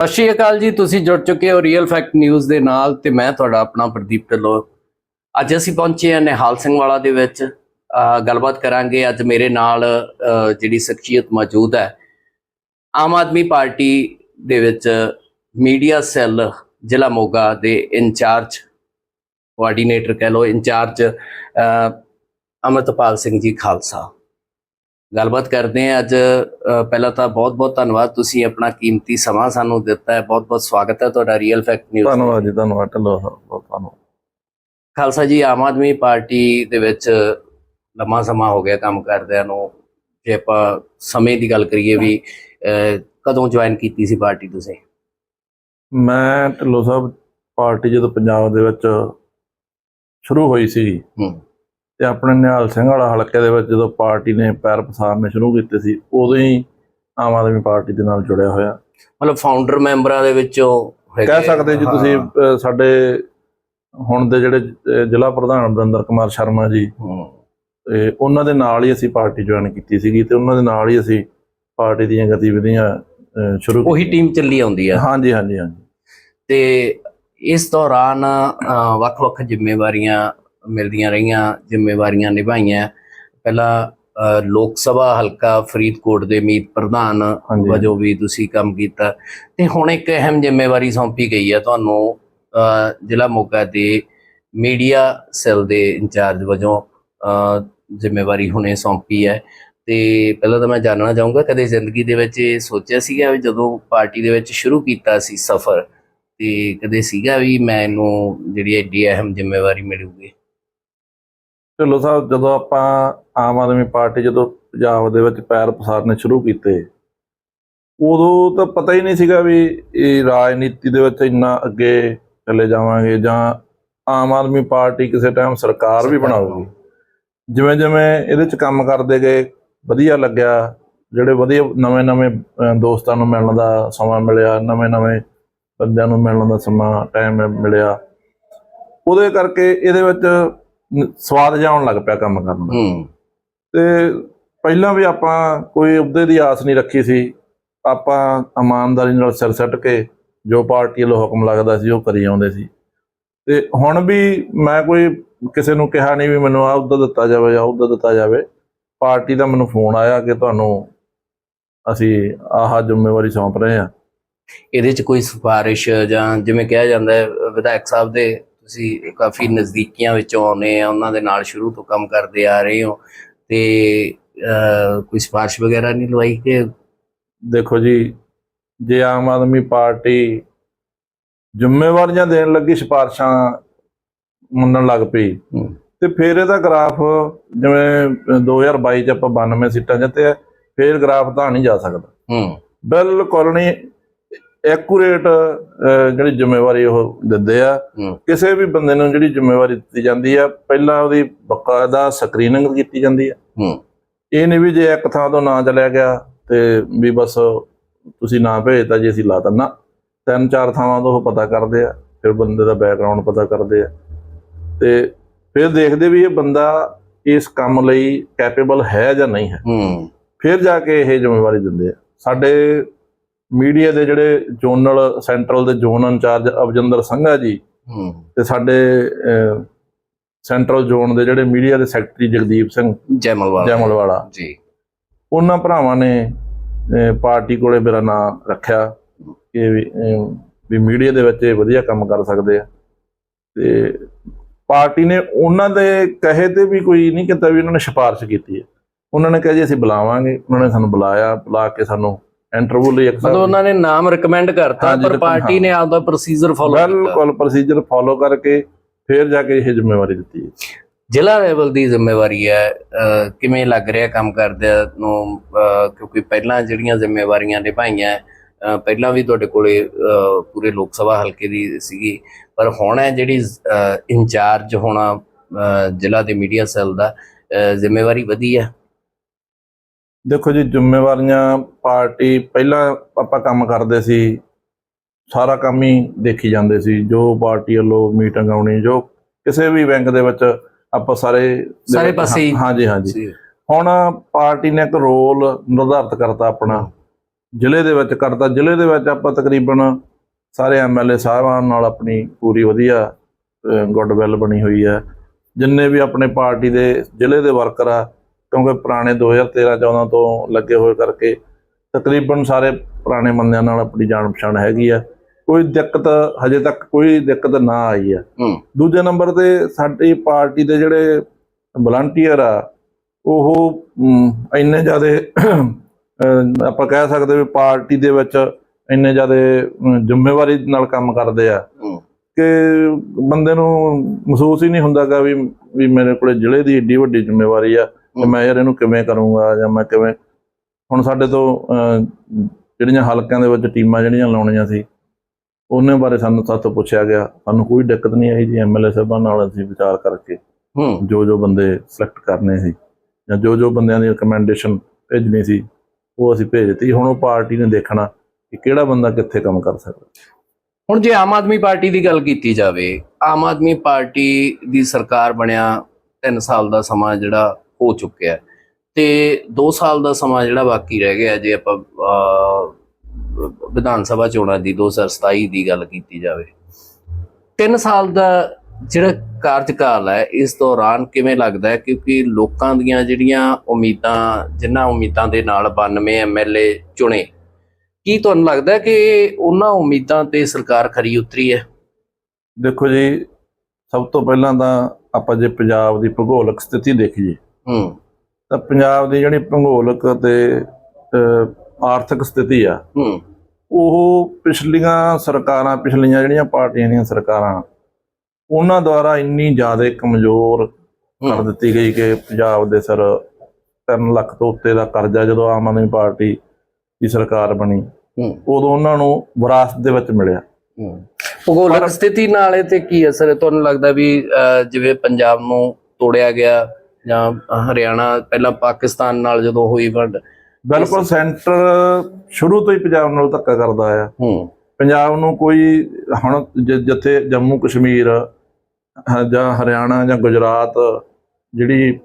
ਸਤਿ ਸ਼੍ਰੀ ਅਕਾਲ ਜੀ, ਤੁਸੀਂ ਜੁੜ ਚੁੱਕੇ ਹੋ ਰੀਅਲ ਫੈਕਟ ਨਿਊਜ਼ ਦੇ ਨਾਲ ਤੇ ਮੈਂ ਤੁਹਾਡਾ ਆਪਣਾ ਪ੍ਰਦੀਪ ਢਿੱਲੋਂ। ਅੱਜ ਅਸੀਂ ਪਹੁੰਚੇ ਹਾਂ ਨਿਹਾਲ ਸਿੰਘ ਵਾਲਾ ਦੇ ਵਿੱਚ। ਗੱਲਬਾਤ ਕਰਾਂਗੇ, ਅੱਜ ਮੇਰੇ ਨਾਲ ਜਿਹੜੀ ਸ਼ਖਸੀਅਤ ਮੌਜੂਦ ਹੈ। ਆਮ ਆਦਮੀ ਪਾਰਟੀ ਦੇ ਵਿੱਚ ਮੀਡੀਆ ਸੈੱਲ, ਜ਼ਿਲ੍ਹਾ ਮੋਗਾ ਦੇ ਇੰਚਾਰਜ ਕੋਆਰਡੀਨੇਟਰ ਕਹਿ ਲਓ, ਇੰਚਾਰਜ, ਅਹ ਅਮਰਤਪਾਲ ਸਿੰਘ ਜੀ ਖਾਲਸਾ। ਗੱਲਬਾਤ ਕਰਦੇ ਹਾਂ। ਅੱਜ ਪਹਿਲਾਂ ਤਾਂ ਬਹੁਤ-ਬਹੁਤ ਧੰਨਵਾਦ। ਤੁਸੀਂ ਆਪਣਾ ਕੀਮਤੀ ਸਮਾਂ ਸਾਨੂੰ ਦਿੱਤਾ ਹੈ। ਬਹੁਤ-ਬਹੁਤ ਸਵਾਗਤ ਹੈ ਤੁਹਾਡਾ ਰੀਅਲ ਫੈਕਟ ਨਿਊਜ਼ ਧੰਨਵਾਦ ਜੀ ਧੰਨਵਾਦ। ਬਹੁਤ ਧੰਨਵਾਦ। ਖਾਲਸਾ ਜੀ ਆਮ ਆਦਮੀ ਪਾਰਟੀ ਦੇ ਵਿੱਚ ਲੰਮਾ ਸਮਾਂ ਹੋ ਗਿਆ ਕੰਮ ਕਰਦਿਆਂ ਨੂੰ। ਜੇ ਆਪਾਂ ਸਮੇਂ ਦੀ ਗੱਲ ਕਰੀਏ ਵੀ ਕਦੋਂ ਜੁਆਇਨ ਕੀਤੀ ਸੀ ਪਾਰਟੀ ਤੁਸੀਂ? ਮੈਂ ਢਿੱਲੋਂ ਸਾਹਿਬ ਪਾਰਟੀ ਜਦੋਂ ਪੰਜਾਬ ਦੇ ਵਿੱਚ ਸ਼ੁਰੂ ਹੋਈ ਸੀ ਹੂੰ। ਤੇ ਆਪਣੇ ਨਿਹਾਲ ਸਿੰਘ ਵਾਲਾ ਹਲਕੇ ਦੇ ਵਿੱਚ ਜਦੋਂ ਪਾਰਟੀ ਨੇ ਪੈਰ ਪਸਾਰਨੇ ਸ਼ੁਰੂ ਕੀਤੇ ਸੀ ਉਦੋਂ ਹੀ ਆਮ ਆਦਮੀ ਪਾਰਟੀ ਦੇ ਨਾਲ ਜੁੜਿਆ ਹੋਇਆ ਮਤਲਬ ਫਾਊਂਡਰ ਮੈਂਬਰਾਂ ਦੇ ਵਿੱਚੋਂ। ਕਹਿ ਸਕਦੇ ਜੀ ਤੁਸੀਂ ਸਾਡੇ ਹੁਣ ਦੇ ਜਿਹੜੇ ਜ਼ਿਲ੍ਹਾ ਪ੍ਰਧਾਨ ਬਰਿੰਦਰ ਕੁਮਾਰ ਸ਼ਰਮਾ ਜੀ ਤੇ ਉਹਨਾਂ ਦੇ ਨਾਲ ਹੀ ਅਸੀਂ ਪਾਰਟੀ ਜੁਆਇਨ ਕੀਤੀ ਸੀਗੀ ਤੇ ਉਹਨਾਂ ਦੇ ਨਾਲ ਹੀ ਅਸੀਂ ਪਾਰਟੀ ਦੀਆਂ ਗਤੀਵਿਧੀਆਂ ਸ਼ੁਰੂ ਉਹੀ। ਟੀਮ ਚੱਲੀ ਆਉਂਦੀ ਆ ਹਾਂਜੀ ਹਾਂਜੀ ਹਾਂਜੀ ਤੇ ਇਸ ਦੌਰਾਨ ਵੱਖ-ਵੱਖ ਜ਼ਿੰਮੇਵਾਰੀਆਂ ਮਿਲਦੀਆਂ ਰਹੀਆਂ ਜ਼ਿੰਮੇਵਾਰੀਆਂ ਨਿਭਾਈਆਂ। ਪਹਿਲਾਂ ਲੋਕ ਸਭਾ ਹਲਕਾ ਫਰੀਦਕੋਟ ਦੇ ਮੀਤ ਪ੍ਰਧਾਨ। ਵਜੋਂ ਵੀ ਤੁਸੀਂ ਕੰਮ ਕੀਤਾ। ਤੇ ਹੁਣ ਇੱਕ ਅਹਿਮ ਜ਼ਿੰਮੇਵਾਰੀ ਸੌਂਪੀ ਗਈ ਹੈ ਤੁਹਾਨੂੰ ਜ਼ਿਲ੍ਹਾ ਮੋਗਾ ਦੇ ਮੀਡੀਆ ਸੈੱਲ ਦੇ ਇੰਚਾਰਜ ਵਜੋਂ ਜ਼ਿੰਮੇਵਾਰੀ ਹੁਣੇ ਸੌਂਪੀ ਹੈ। ਤੇ ਪਹਿਲਾਂ ਤਾਂ ਮੈਂ ਜਾਣਨਾ ਚਾਹੂੰਗਾ ਕਦੇ ਜ਼ਿੰਦਗੀ ਦੇ ਵਿੱਚ ਇਹ ਸੋਚਿਆ ਸੀਗਾ ਵੀ ਜਦੋਂ ਪਾਰਟੀ ਦੇ ਵਿੱਚ ਸ਼ੁਰੂ ਕੀਤਾ ਸੀ ਸਫ਼ਰ ਤੇ ਕਦੇ ਸੀਗਾ ਵੀ ਮੈਨੂੰ ਜਿਹੜੀ ਐਡੀ ਅਹਿਮ ਜ਼ਿੰਮੇਵਾਰੀ ਮਿਲੂਗੀ? ਢਿੱਲੋਂ ਸਾਹਿਬ ਜਦੋਂ ਆਪਾਂ ਆਮ ਆਦਮੀ ਪਾਰਟੀ ਜਦੋਂ ਪੰਜਾਬ ਦੇ ਵਿੱਚ ਪੈਰ ਪਸਾਰਨੇ ਸ਼ੁਰੂ ਕੀਤੇ ਉਦੋਂ ਤਾਂ ਪਤਾ ਹੀ ਨਹੀਂ ਸੀਗਾ ਵੀ ਇਹ ਰਾਜਨੀਤੀ ਦੇ ਵਿੱਚ ਇੰਨਾ ਅੱਗੇ ਚਲੇ ਜਾਵਾਂਗੇ ਜਾਂ ਆਮ ਆਦਮੀ ਪਾਰਟੀ ਕਿਸੇ ਟਾਈਮ ਸਰਕਾਰ ਵੀ ਬਣਾਊਗੀ। ਜਿਵੇਂ ਜਿਵੇਂ ਇਹਦੇ ਚ ਕੰਮ ਕਰਦੇ ਗਏ ਵਧੀਆ ਲੱਗਿਆ ਜਿਹੜੇ ਵਧੀਆ ਨਵੇਂ-ਨਵੇਂ ਦੋਸਤਾਂ ਨੂੰ ਮਿਲਣ ਦਾ ਸਮਾਂ ਮਿਲਿਆ ਨਵੇਂ-ਨਵੇਂ ਬੰਦਿਆਂ ਨੂੰ ਮਿਲਣ ਦਾ ਸਮਾਂ ਟਾਈਮ ਮਿਲਿਆ। ਉਹਦੇ ਕਰਕੇ ਇਹਦੇ ਵਿੱਚ ਸਵਾਦ ਆਉਣ ਲੱਗ ਪਿਆ ਕੰਮ ਕਰਨ ਦਾ। ਹੂੰ। ਤੇ ਪਹਿਲਾਂ ਵੀ ਆਪਾਂ ਕੋਈ ਅਹੁਦੇ ਦੀ ਆਸ ਨਹੀਂ ਰੱਖੀ ਸੀ। ਆਪਾਂ ਇਮਾਨਦਾਰੀ ਨਾਲ ਸਿਰ ਸੱਟ ਕੇ ਜੋ ਪਾਰਟੀ ਵੱਲੋਂ ਹੁਕਮ ਲੱਗਦਾ ਸੀ ਉਹ ਕਰੀ ਆਉਂਦੇ ਸੀ। ਤੇ ਹੁਣ ਵੀ ਮੈਂ ਕੋਈ ਕਿਸੇ ਨੂੰ ਕਿਹਾ ਨਹੀਂ ਵੀ ਮੈਨੂੰ ਆਹ ਅਹੁਦਾ ਦਿੱਤਾ ਜਾਵੇ ਜਾਂ ਅਹੁਦਾ ਦਿੱਤਾ ਜਾਵੇ। ਪਾਰਟੀ ਦਾ ਮੈਨੂੰ ਫੋਨ ਆਇਆ ਕਿ ਤੁਹਾਨੂੰ ਅਸੀਂ ਆਹ ਜ਼ਿੰਮੇਵਾਰੀ ਸੌਂਪ ਰਹੇ ਹਾਂ। ਇਹਦੇ ਚ ਕੋਈ ਸਿਫਾਰਿਸ਼ ਜਾਂ ਜਿਵੇਂ ਕਿਹਾ ਜਾਂਦਾ ਹੈ ਵਿਧਾਇਕ ਸਾਹਿਬ ਦੇ ਤੁਸੀਂ ਕਾਫੀ ਨਜ਼ਦੀਕੀਆਂ ਵਿੱਚੋਂ ਆਉਨੇ ਆ ਉਹਨਾਂ ਦੇ ਨਾਲ ਸ਼ੁਰੂ ਤੋਂ ਕੰਮ ਕਰਦੇ ਆ ਰਹੇ ਹੋ। ਤੇ ਕੋਈ ਸਿਫਾਰਿਸ਼ ਵਗੈਰਾ ਨਹੀਂ ਲਵਾਈ ਕਿ ਦੇਖੋ ਜੀ ਜੇ ਆਮ ਆਦਮੀ ਪਾਰਟੀ ਜ਼ਿੰਮੇਵਾਰੀਆਂ ਦੇਣ ਲੱਗੀ ਸਿਫਾਰਸ਼ਾਂ ਮੰਨਣ ਲੱਗ ਪਈ। ਤੇ ਫਿਰ ਇਹਦਾ ਗ੍ਰਾਫ ਜਿਵੇਂ 2022 ਚ ਆਪਾਂ 92 ਸੀਟਾਂ ਜਿੱਤੇ ਫਿਰ ਗ੍ਰਾਫ ਤਾਂ ਨਹੀਂ ਜਾ ਸਕਦਾ। ਹੂੰ। ਬਿਲਕੁਲ ਨਹੀਂ ਐਕੂਰੇਟ ਜਿਹੜੀ ਜ਼ਿੰਮੇਵਾਰੀ ਉਹ ਦਿੰਦੇ ਆ। ਕਿਸੇ ਵੀ ਬੰਦੇ ਨੂੰ ਜਿਹੜੀ ਜ਼ਿੰਮੇਵਾਰੀ ਦਿੱਤੀ ਜਾਂਦੀ ਆ ਪਹਿਲਾਂ ਉਹਦੀ ਬਕਾਇਦਾ ਸਕਰੀਨਿੰਗ ਕੀਤੀ ਜਾਂਦੀ ਆ। ਹੂੰ। ਇਹ ਨਹੀਂ ਵੀ ਜੇ ਇੱਕ ਥਾਂ ਤੋਂ ਨਾ ਚਲਿਆ ਗਿਆ ਤੇ ਵੀ ਬਸ ਤੁਸੀਂ ਨਾ ਭੇਜਤਾ ਜੀ ਅਸੀਂ ਲਾ ਤਾ ਨਾ ਤਿੰਨ ਚਾਰ ਥਾਵਾਂ ਤੋਂ ਉਹ ਪਤਾ ਕਰਦੇ ਆ ਫਿਰ ਬੰਦੇ ਦਾ ਬੈਕਗ੍ਰਾਉਂਡ ਪਤਾ ਕਰਦੇ ਆ। ਤੇ ਫਿਰ ਦੇਖਦੇ ਵੀ ਇਹ ਬੰਦਾ ਇਸ ਕੰਮ ਲਈ ਕੈਪੇਬਲ ਹੈ ਜਾਂ ਨਹੀਂ ਹੂੰ। ਫਿਰ ਜਾ ਕੇ ਇਹ ਜ਼ਿੰਮੇਵਾਰੀ ਦਿੰਦੇ ਆ। ਸਾਡੇ ਮੀਡੀਆ ਦੇ ਜਿਹੜੇ ਜ਼ੋਨਲ ਸੈਂਟਰਲ ਦੇ ਜ਼ੋਨ ਇੰਚਾਰਜ ਅਵਜਿੰਦਰ ਸੰਘਾ ਜੀ ਤੇ ਸਾਡੇ ਸੈਂਟਰਲ ਜ਼ੋਨ ਦੇ ਜਿਹੜੇ ਮੀਡੀਆ ਦੇ ਸੈਕਟਰੀ ਜਗਦੀਪ ਸਿੰਘ ਜੈਮਲਵਾਲ। ਜੈਮਲਵਾਲਾ। ਜੀ। ਉਹਨਾਂ ਭਰਾਵਾਂ ਨੇ ਪਾਰਟੀ ਕੋਲੇ ਮੇਰਾ ਨਾਮ ਰੱਖਿਆ ਕਿ ਵੀ ਮੀਡੀਆ ਦੇ ਵਿੱਚ ਵਧੀਆ ਕੰਮ ਕਰ ਸਕਦੇ ਆ। ਤੇ ਪਾਰਟੀ ਨੇ ਉਹਨਾਂ ਦੇ ਕਹੇ ਤੇ ਵੀ ਕੋਈ ਨਹੀਂ ਕੀਤਾ ਵੀ ਉਹਨਾਂ ਨੇ ਸਿਫਾਰਿਸ਼ ਕੀਤੀ ਹੈ। ਉਹਨਾਂ ਨੇ ਕਿਹਾ ਜੀ ਅਸੀਂ ਬੁਲਾਵਾਂਗੇ ਉਹਨਾਂ ਨੇ ਸਾਨੂੰ ਬੁਲਾਇਆ ਬੁਲਾ ਕੇ ਸਾਨੂੰ ਇੰਟਰਵਿਊ ਲਈ ਇੱਕ ਮਤਲਬ ਉਹਨਾਂ ਨੇ ਨਾਮ ਰეკਮੈਂਡ ਕਰਤਾ ਪਰ ਪਾਰਟੀ। ਨੇ ਆਪਦਾ ਪ੍ਰੋਸੀਜਰ ਫੋਲੋ ਕੀਤਾ। ਬਿਲਕੁਲ ਪ੍ਰੋਸੀਜਰ ਫਾਲੋ ਕਰਕੇ ਫਿਰ ਜਾ ਕੇ ਇਹ ਜ਼ਿੰਮੇਵਾਰੀ ਦਿੱਤੀ ਹੈ। ਜ਼ਿਲ੍ਹਾ ਲੈਵਲ ਦੀ ਜ਼ਿੰਮੇਵਾਰੀ ਹੈ ਕਿਵੇਂ ਲੱਗ ਰਿਹਾ ਕੰਮ ਕਰਦਿਆਂ ਨੂੰ ਕਿਉਂਕਿ ਪਹਿਲਾਂ ਜਿਹੜੀਆਂ ਜ਼ਿੰਮੇਵਾਰੀਆਂ ਨਿਭਾਈਆਂ ਪਹਿਲਾਂ ਵੀ ਤੁਹਾਡੇ ਕੋਲੇ ਪੂਰੇ ਲੋਕ ਸਭਾ ਹਲਕੇ ਦੀ ਸੀਗੀ ਪਰ ਹੁਣ ਹੈ ਜਿਹੜੀ ਇੰਚਾਰਜ ਹੋਣਾ ਜ਼ਿਲ੍ਹਾ ਦੇ ਮੀਡੀਆ ਸੈੱਲ ਦਾ ਜ਼ਿੰਮੇਵਾਰੀ ਵਧੀ ਹੈ। ਦੇਖੋ ਜੀ ਜ਼ਿੰਮੇਵਾਰੀਆਂ ਪਾਰਟੀ ਪਹਿਲਾਂ ਆਪਾਂ ਕੰਮ ਕਰਦੇ ਸੀ ਸਾਰਾ ਕੰਮ ਹੀ ਦੇਖੀ ਜਾਂਦੇ ਸੀ ਜੋ ਪਾਰਟੀ ਵੱਲੋਂ ਮੀਟਿੰਗ ਆਉਣੀ ਜੋ ਕਿਸੇ ਵੀ ਬੈਂਕ ਦੇ ਵਿੱਚ ਆਪਾਂ ਸਾਰੇ ਸਾਰੇ ਪਾਸੇ ਹਾਂਜੀ ਹਾਂਜੀ। ਹੁਣ ਪਾਰਟੀ ਨੇ ਇੱਕ ਰੋਲ ਨਿਰਧਾਰਤ ਕਰਤਾ ਆਪਣਾ ਜ਼ਿਲ੍ਹੇ ਦੇ ਵਿੱਚ ਕਰਦਾ ਜ਼ਿਲ੍ਹੇ ਦੇ ਵਿੱਚ ਆਪਾਂ ਤਕਰੀਬਨ ਸਾਰੇ ਐਮਐਲਏ ਸਾਹਿਬਾਨ ਨਾਲ ਆਪਣੀ ਪੂਰੀ ਵਧੀਆ ਗੁੱਡਵਿਲ ਬਣੀ ਹੋਈ ਹੈ। ਜਿੰਨੇ ਵੀ ਆਪਣੇ ਪਾਰਟੀ ਦੇ ਜ਼ਿਲ੍ਹੇ ਦੇ ਵਰਕਰ ਆ ਕਿਉਂਕਿ ਪੁਰਾਣੇ 2013 14 ਤੋਂ ਲੱਗੇ ਹੋਏ ਕਰਕੇ ਤਕਰੀਬਨ ਸਾਰੇ ਪੁਰਾਣੇ ਬੰਦਿਆਂ ਨਾਲ ਆਪਣੀ ਜਾਣ ਪਛਾਣ ਹੈਗੀ ਆ। ਕੋਈ ਦਿੱਕਤ ਹਜੇ ਤੱਕ ਕੋਈ ਦਿੱਕਤ ਨਾ ਆਈ ਆ। ਹੂੰ। ਦੂਜੇ ਨੰਬਰ ਤੇ ਸਾਡੀ ਪਾਰਟੀ ਦੇ ਜਿਹੜੇ ਵਲੰਟੀਅਰ ਆ ਉਹ ਇੰਨੇ ਜ਼ਿਆਦੇ ਆਪਾਂ ਕਹਿ ਸਕਦੇ ਵੀ ਪਾਰਟੀ ਦੇ ਵਿੱਚ ਇੰਨੇ ਜ਼ਿਆਦੇ ਜ਼ਿੰਮੇਵਾਰੀ ਨਾਲ ਕੰਮ ਕਰਦੇ ਆ। ਕਿ ਬੰਦੇ ਨੂੰ ਮਹਿਸੂਸ ਹੀ ਨਹੀਂ ਹੁੰਦਾਗਾ ਵੀ ਵੀ ਮੇਰੇ ਕੋਲੇ ਜ਼ਿਲ੍ਹੇ ਦੀ ਏਡੀ ਵੱਡੀ ਜ਼ਿੰਮੇਵਾਰੀ ਆ। ਮੈਂ ਯਾਰ ਇਹਨੂੰ ਕਿਵੇਂ ਕਰੂੰਗਾ ਜਾਂ ਮੈਂ ਕਿਵੇਂ ਹੁਣ ਸਾਡੇ ਤੋਂ ਜਿਹੜੀਆਂ ਹਲਕਿਆਂ ਦੇ ਵਿੱਚ ਟੀਮਾਂ ਜਿਹੜੀਆਂ ਲਾਉਣੀਆਂ ਸੀ ਉਹਨੇ ਬਾਰੇ ਸਾਨੂੰ ਸਾਤੋਂ ਪੁੱਛਿਆ ਗਿਆ। ਸਾਨੂੰ ਕੋਈ ਦਿੱਕਤ ਨਹੀਂ ਆਈ ਜੀ ਐਮਐਲਏ ਸਾਹਿਬਾਨ ਨਾਲ ਅਸੀਂ ਵਿਚਾਰ ਕਰਕੇ ਹੂੰ। ਜੋ ਜੋ ਬੰਦੇ ਸਿਲੈਕਟ ਕਰਨੇ ਸੀ ਜਾਂ ਜੋ ਜੋ ਬੰਦਿਆਂ ਦੀ ਰეკਮੈਂਡੇਸ਼ਨ ਭੇਜਣੀ ਸੀ ਉਹ ਅਸੀਂ ਭੇਜਤੀ ਹੁਣ ਉਹ ਪਾਰਟੀ ਨੇ ਦੇਖਣਾ ਕਿ ਕਿਹੜਾ ਬੰਦਾ ਕਿੱਥੇ ਕੰਮ ਕਰ ਸਕਦਾ। ਹੁਣ ਜੇ ਆਮ ਆਦਮੀ ਪਾਰਟੀ ਦੀ ਗੱਲ ਕੀਤੀ ਜਾਵੇ ਆਮ ਆਦਮੀ ਪਾਰਟੀ ਦੀ ਸਰਕਾਰ ਬਣਿਆ 3 ਸਾਲ ਦਾ ਸਮਾਂ ਜਿਹੜਾ ਹੋ ਚੁੱਕਿਆ ਤੇ 2 ਸਾਲ ਦਾ ਸਮਾਂ ਜਿਹੜਾ ਬਾਕੀ ਰਹਿ ਗਿਆ, ਜੇ ਆਪਾਂ ਵਿਧਾਨ ਸਭਾ ਚੋਣਾਂ ਦੀ 2027 ਦੀ ਗੱਲ ਕੀਤੀ ਜਾਵੇ। 3 ਸਾਲ ਦਾ ਜਿਹੜਾ ਕਾਰਜਕਾਲ ਹੈ, ਇਸ ਦੌਰਾਨ ਕਿਵੇਂ ਲੱਗਦਾ ਹੈ? ਕਿਉਂਕਿ ਲੋਕਾਂ ਦੀਆਂ ਜਿਹੜੀਆਂ ਉਮੀਦਾਂ ਜਿਨ੍ਹਾਂ ਉਮੀਦਾਂ ਦੇ ਨਾਲ 92 ਐਮਐਲਏ ਚੁਣੇ, ਕੀ ਤੁਹਾਨੂੰ ਲੱਗਦਾ ਕਿ ਉਹਨਾਂ ਉਮੀਦਾਂ ਤੇ ਸਰਕਾਰ ਖਰੀ ਉਤਰੀ ਹੈ? ਦੇਖੋ ਜੀ, ਸਭ ਤੋਂ ਪਹਿਲਾਂ ਤਾਂ ਆਪਾਂ ਜੇ ਪੰਜਾਬ ਦੀ ਭੂਗੋਲਿਕ ਸਥਿਤੀ ਦੇਖੀਏ ਹੂੰ। ਤਾਂ ਪੰਜਾਬ ਦੀ ਜਿਹੜੀ ਭੂਗੋਲਕ ਤੇ ਆਰਥਿਕ ਸਥਿਤੀ ਆ ਹੂੰ। ਉਹ ਪਿਛਲੀਆਂ ਸਰਕਾਰਾਂ ਪਿਛਲੀਆਂ ਜਿਹੜੀਆਂ ਪਾਰਟੀਆਂ ਦੀਆਂ ਸਰਕਾਰਾਂ ਉਹਨਾਂ ਦੁਆਰਾ ਇੰਨੀ ਜ਼ਿਆਦਾ ਕਮਜ਼ੋਰ ਕਰ ਦਿੱਤੀ ਗਈ ਕਿ ਪੰਜਾਬ ਦੇ ਸਿਰ 3 ਲੱਖ ਤੋਂ ਉੱਤੇ ਦਾ ਕਰਜ਼ਾ ਜਦੋਂ ਆਮ ਆਦਮੀ ਪਾਰਟੀ ਦੀ ਸਰਕਾਰ ਬਣੀ ਹੂੰ। ਉਦੋਂ ਉਹਨਾਂ ਨੂੰ ਵਿਰਾਸਤ ਦੇ ਵਿੱਚ ਮਿਲਿਆ। ਹੂੰ। ਭੂਗੋਲਿਕ ਸਥਿਤੀ ਨਾਲ ਤੇ ਕੀ ਅਸਰ ਹੈ? ਤੁਹਾਨੂੰ ਲੱਗਦਾ ਵੀ ਜਿਵੇਂ ਪੰਜਾਬ ਨੂੰ ਤੋੜਿਆ ਗਿਆ ਜਾਂ ਹਰਿਆਣਾ ਪਹਿਲਾਂ ਪਾਕਿਸਤਾਨ ਨਾਲ ਜਦੋਂ ਹੋਈ ਵੰਡ ਬਿਲਕੁਲ ਸੈਂਟਰ ਸ਼ੁਰੂ ਤੋਂ ਹੀ ਪੰਜਾਬ ਨਾਲ ਧੱਕਾ ਕਰਦਾ ਆਇਆ ਹੂੰ। ਪੰਜਾਬ ਨੂੰ ਕੋਈ ਹੁਣ ਜਿੱਥੇ ਜੰਮੂ ਕਸ਼ਮੀਰ ਜਾਂ ਹਰਿਆਣਾ ਜਾਂ ਗੁਜਰਾਤ ਜਿਹੜੀ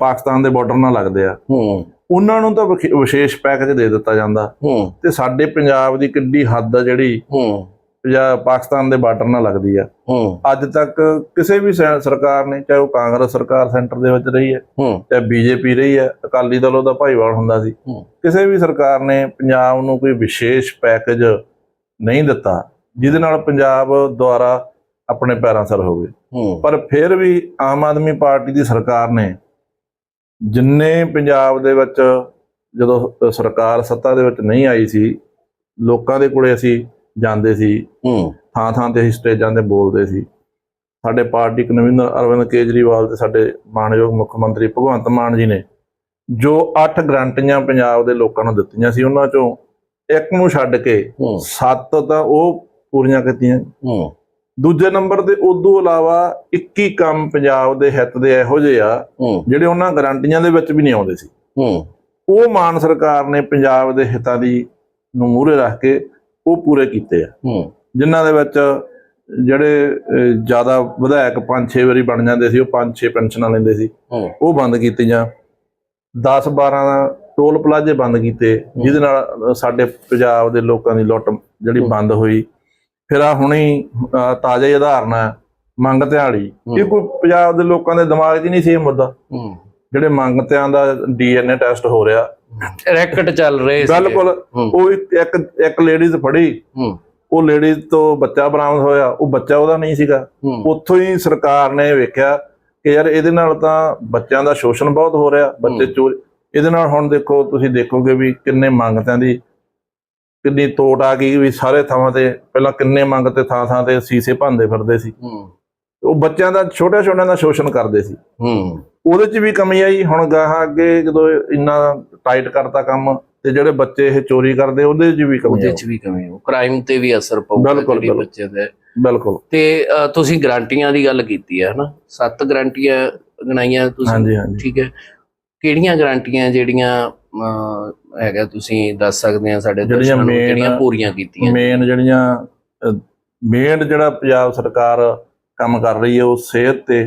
ਪਾਕਿਸਤਾਨ ਦੇ ਬਾਰਡਰ ਨਾਲ ਲੱਗਦੇ ਆ ਹੂੰ। ਉਹਨਾਂ ਨੂੰ ਤਾਂ ਵਿਸ਼ੇਸ਼ ਪੈਕੇਜ ਦੇ ਦਿੱਤਾ ਜਾਂਦਾ। ਹੂੰ। ਤੇ ਸਾਡੇ ਪੰਜਾਬ ਦੀ ਕਿੱਡੀ ਹੱਦ ਆ ਜਿਹੜੀ ਹੂੰ। ਪੰਜਾਬ ਪਾਕਿਸਤਾਨ ਦੇ ਬਾਰਡਰ ਨਾਲ ਲੱਗਦੀ ਆ। ਹੂੰ। ਅੱਜ ਤੱਕ ਕਿਸੇ ਵੀ ਸਰਕਾਰ ਨੇ ਚਾਹੇ ਉਹ ਕਾਂਗਰਸ ਸਰਕਾਰ ਸੈਂਟਰ ਦੇ ਵਿੱਚ ਰਹੀ ਹੈ। ਚਾਹੇ ਬੀਜੇਪੀ ਰਹੀ ਹੈ ਅਕਾਲੀ ਦਲ ਉਹਦਾ ਭਾਈਵਾਲ ਹੁੰਦਾ ਸੀ। ਕਿਸੇ ਵੀ ਸਰਕਾਰ ਨੇ ਪੰਜਾਬ ਨੂੰ ਕੋਈ ਵਿਸ਼ੇਸ਼ ਪੈਕੇਜ ਨਹੀਂ ਦਿੱਤਾ ਜਿਹਦੇ ਨਾਲ ਪੰਜਾਬ ਦੁਆਰਾ ਆਪਣੇ ਪੈਰਾਂ ਸਰ ਹੋਵੇ ਪਰ ਫਿਰ ਵੀ ਆਮ ਆਦਮੀ ਪਾਰਟੀ ਦੀ ਸਰਕਾਰ ਨੇ ਜਿੰਨੇ ਪੰਜਾਬ ਦੇ ਵਿੱਚ ਜਦੋਂ ਸਰਕਾਰ ਸੱਤਾ ਦੇ ਵਿੱਚ ਨਹੀਂ ਆਈ ਸੀ ਲੋਕਾਂ ਦੇ ਕੋਲੇ ਅਸੀਂ ਜਾਂਦੇ ਸੀ। ਹੂੰ। ਥਾਂ ਥਾਂ ਤੇ ਅਸੀਂ ਸਟੇਜਾਂ ਤੇ ਬੋਲਦੇ ਸੀ। ਸਾਡੇ ਪਾਰਟੀ ਕਨਵੀਨਰ ਅਰਵਿੰਦ ਕੇਜਰੀਵਾਲ ਤੇ ਸਾਡੇ ਮਾਨਯੋਗ ਮੁੱਖ ਮੰਤਰੀ ਭਗਵੰਤ ਮਾਨ ਜੀ ਨੇ ਜੋ 8 ਗਰੰਟੀਆਂ ਪੰਜਾਬ ਦੇ ਲੋਕਾਂ ਨੂੰ ਦਿੱਤੀਆਂ ਸੀ ਉਹਨਾਂ ਚੋਂ ਇੱਕ ਨੂੰ ਛੱਡ ਕੇ ਹੂੰ। 7 ਤਾਂ ਉਹ ਪੂਰੀਆਂ ਕੀਤੀਆਂ। ਹੂੰ। ਦੂਜੇ ਨੰਬਰ ਤੇ ਉਦੋਂ ਇਲਾਵਾ 21 ਕੰਮ ਪੰਜਾਬ ਦੇ ਹਿੱਤ ਦੇ ਇਹੋ ਜਿਹੇ ਆ ਜਿਹੜੇ ਉਹਨਾਂ ਗਰੰਟੀਆਂ ਦੇ ਵਿੱਚ ਵੀ ਨਹੀਂ ਆਉਂਦੇ ਸੀ। ਹੂੰ। ਉਹ ਮਾਨ ਸਰਕਾਰ ਨੇ ਪੰਜਾਬ ਦੇ ਹਿੱਤਾਂ ਦੀ ਨੂੰ ਮੂਹਰੇ ਰੱਖ ਕੇ ਉਹ ਪੂਰੇ ਕੀਤੇ ਆ। ਜਿਨ੍ਹਾਂ ਦੇ ਵਿੱਚ ਜਿਹੜੇ ਜ਼ਿਆਦਾ ਵਿਧਾਇਕ 5-6 ਵਾਰੀ ਬਣ ਜਾਂਦੇ ਸੀ ਉਹ 5-6 ਪੈਨਸ਼ਨਾਂ ਲੈਂਦੇ ਸੀ। ਉਹ ਬੰਦ ਕੀਤੀਆਂ। 10-12 ਟੋਲ ਪਲਾਜ਼ੇ ਬੰਦ ਕੀਤੇ ਜਿਹਦੇ ਨਾਲ ਸਾਡੇ ਪੰਜਾਬ ਦੇ ਲੋਕਾਂ ਦੀ ਲੁੱਟ ਜਿਹੜੀ। ਬੰਦ ਹੋਈ। ਫਿਰ ਆ ਹੁਣੀ ਤਾਜ਼ਾ ਹੀ ਉਦਾਹਰਨ ਹੈ ਮੰਗ ਧਿਆਲੀ ਇਹ। ਕੋਈ ਪੰਜਾਬ ਦੇ ਲੋਕਾਂ ਦੇ ਦਿਮਾਗ 'ਚ ਨਹੀਂ ਸੀ ਇਹ ਮੁੱਦਾ। ਜਿਹੜੇ ਮੰਗਤਿਆਂ ਦਾ ਡੀਐਨਏ ਟੈਸਟ ਹੋ ਰਿਹਾ ਰੈਕਟ ਚੱਲ ਰਹੇ ਸੀਗੇ। ਬਿਲਕੁਲ। ਉਹ ਇੱਕ ਇੱਕ ਲੇਡੀਜ਼ ਫੜੀ। ਉਹ ਲੇਡੀਜ਼ ਤੋਂ ਬੱਚਾ ਬਰਾਮਦ ਹੋਇਆ। ਉਹ ਬੱਚਾ ਉਹਦਾ ਨਹੀਂ ਸੀਗਾ। ਉੱਥੋਂ ਹੀ ਸਰਕਾਰ ਨੇ ਵੇਖਿਆ ਕਿ ਯਾਰ ਇਹਦੇ ਨਾਲ ਤਾਂ ਬੱਚਿਆਂ ਦਾ ਸ਼ੋਸ਼ਣ ਬਹੁਤ ਹੋ ਰਿਹਾ। ਬੱਚੇ। ਚੋਰ ਇਹਦੇ ਨਾਲ ਹੁਣ ਦੇਖੋ ਤੁਸੀਂ ਦੇਖੋਗੇ ਵੀ ਕਿੰਨੇ ਮੰਗਤਿਆਂ ਦੀ ਕਿੰਨੀ ਤੋੜ ਆ ਗਈ ਵੀ ਸਾਰੇ ਥਾਵਾਂ ਤੇ ਪਹਿਲਾਂ ਕਿੰਨੇ ਮੰਗਤੇ ਥਾਂ ਥਾਂ ਤੇ ਸੀਸੇ ਭੰਦੇ ਫਿਰਦੇ ਸੀ। ਉਹ ਬੱਚਿਆਂ ਦਾ ਛੋਟੇ ਛੋਟਿਆਂ ਦਾ ਸ਼ੋਸ਼ਣ ਕਰਦੇ ਸੀ। ਹੂੰ। ਉਹਦੇ 'ਚ ਵੀ ਕਮੀ ਆਈ। ਹੁਣ ਗਾਹਾਂ ਅੱਗੇ ਜਦੋਂ ਇੰਨਾ ਟਾਈਟ ਕਰਤਾ ਕੰਮ ਤੇ ਜਿਹੜੇ ਬੱਚੇ ਇਹ ਚੋਰੀ ਕਰਦੇ ਉਹਦੇ 'ਚ ਵੀ ਕਮੀ ਉਹਦੇ ਚ ਵੀ ਕਮੀ ਹੋ ਕ੍ਰਾਈਮ ਤੇ ਵੀ ਅਸਰ ਪਊਗਾ ਬਿਲਕੁਲ। ਬੱਚੇ ਦੇ ਬਿਲਕੁਲ। ਤੇ ਤੁਸੀਂ ਗਾਰੰਟੀਆਂ ਦੀ ਗੱਲ ਕੀਤੀ ਹੈ ਹਨਾ? ਸੱਤ ਗਾਰੰਟੀਆਂ ਗਣਾਈਆਂ ਤੁਸੀਂ। ਠੀਕ ਹੈ। ਕਿਹੜੀਆਂ ਗਾਰੰਟੀਆਂ ਜਿਹੜੀਆਂ ਹੈਗਾ ਤੁਸੀਂ ਦੱਸ ਸਕਦੇ ਆ ਸਾਡੇ ਜਿਹੜੀਆਂ ਦਰਸ਼ਕਾਂ ਨੂੰ ਕਿਹੜੀਆਂ ਪੂਰੀਆਂ ਕੀਤੀਆਂ? ਮੇਨ ਜਿਹੜੀਆਂ ਮੇਨ ਜਿਹੜਾ ਪੰਜਾਬ ਸਰਕਾਰ ਕੰਮ ਕਰ ਰਹੀ ਹੈ ਉਹ ਸਿਹਤ ਤੇ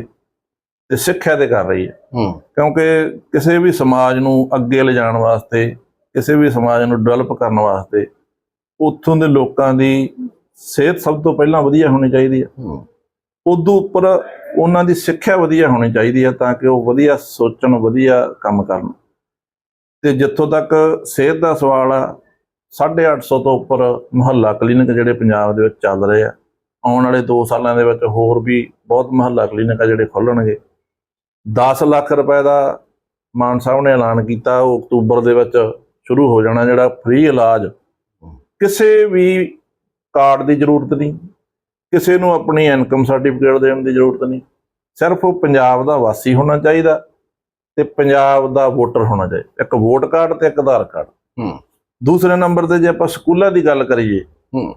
ਤੇ ਸਿੱਖਿਆ ਤੇ ਕਰ ਰਹੀ ਹੈ। ਕਿਉਂਕਿ ਕਿਸੇ ਵੀ ਸਮਾਜ ਨੂੰ ਅੱਗੇ ਲਿਜਾਣ ਵਾਸਤੇ ਕਿਸੇ ਵੀ ਸਮਾਜ ਨੂੰ ਡਿਵੈਲਪ ਕਰਨ ਵਾਸਤੇ ਉੱਥੋਂ ਦੇ ਲੋਕਾਂ ਦੀ ਸਿਹਤ ਸਭ ਤੋਂ ਪਹਿਲਾਂ ਵਧੀਆ ਹੋਣੀ ਚਾਹੀਦੀ ਹੈ। ਹੂੰ। ਉਦੋਂ ਉੱਪਰ ਉਹਨਾਂ ਦੀ ਸਿੱਖਿਆ ਵਧੀਆ ਹੋਣੀ ਚਾਹੀਦੀ ਹੈ ਤਾਂ ਕਿ ਉਹ ਵਧੀਆ ਸੋਚਣ ਵਧੀਆ ਕੰਮ ਕਰਨ। ਤੇ ਜਿੱਥੋਂ ਤੱਕ ਸਿਹਤ ਦਾ ਸਵਾਲ ਆ 850 ਤੋਂ ਉੱਪਰ ਮੁਹੱਲਾ ਕਲੀਨਿਕ ਜਿਹੜੇ ਪੰਜਾਬ ਦੇ ਵਿੱਚ ਚੱਲ ਰਹੇ ਆ ਆਉਣ ਵਾਲੇ 2 ਸਾਲਾਂ ਦੇ ਵਿੱਚ ਹੋਰ ਵੀ ਬਹੁਤ ਮੁਹੱਲਾ ਕਲੀਨਿਕ ਆ ਜਿਹੜੇ ਖੁੱਲਣਗੇ। 10 ਲੱਖ ਰੁਪਏ ਦਾ ਮਾਨ ਸਾਹਿਬ ਨੇ ਐਲਾਨ ਕੀਤਾ ਉਹ ਅਕਤੂਬਰ ਦੇ ਵਿੱਚ ਸ਼ੁਰੂ ਹੋ ਜਾਣਾ ਜਿਹੜਾ ਫ੍ਰੀ ਇਲਾਜ। ਕਿਸੇ ਵੀ ਕਾਰਡ ਦੀ ਜ਼ਰੂਰਤ ਨਹੀਂ। ਕਿਸੇ ਨੂੰ ਆਪਣੀ ਇਨਕਮ ਸਰਟੀਫਿਕੇਟ ਦੇਣ ਦੀ ਜ਼ਰੂਰਤ ਨਹੀਂ। ਸਿਰਫ ਉਹ ਪੰਜਾਬ ਦਾ ਵਾਸੀ ਹੋਣਾ ਚਾਹੀਦਾ ਤੇ ਪੰਜਾਬ ਦਾ ਵੋਟਰ ਹੋਣਾ ਚਾਹੀਦਾ। ਇੱਕ ਵੋਟ ਕਾਰਡ ਤੇ ਇੱਕ ਆਧਾਰ ਕਾਰਡ ਹੂੰ। ਦੂਸਰੇ ਨੰਬਰ ਤੇ ਜੇ ਆਪਾਂ ਸਕੂਲਾਂ ਦੀ ਗੱਲ ਕਰੀਏ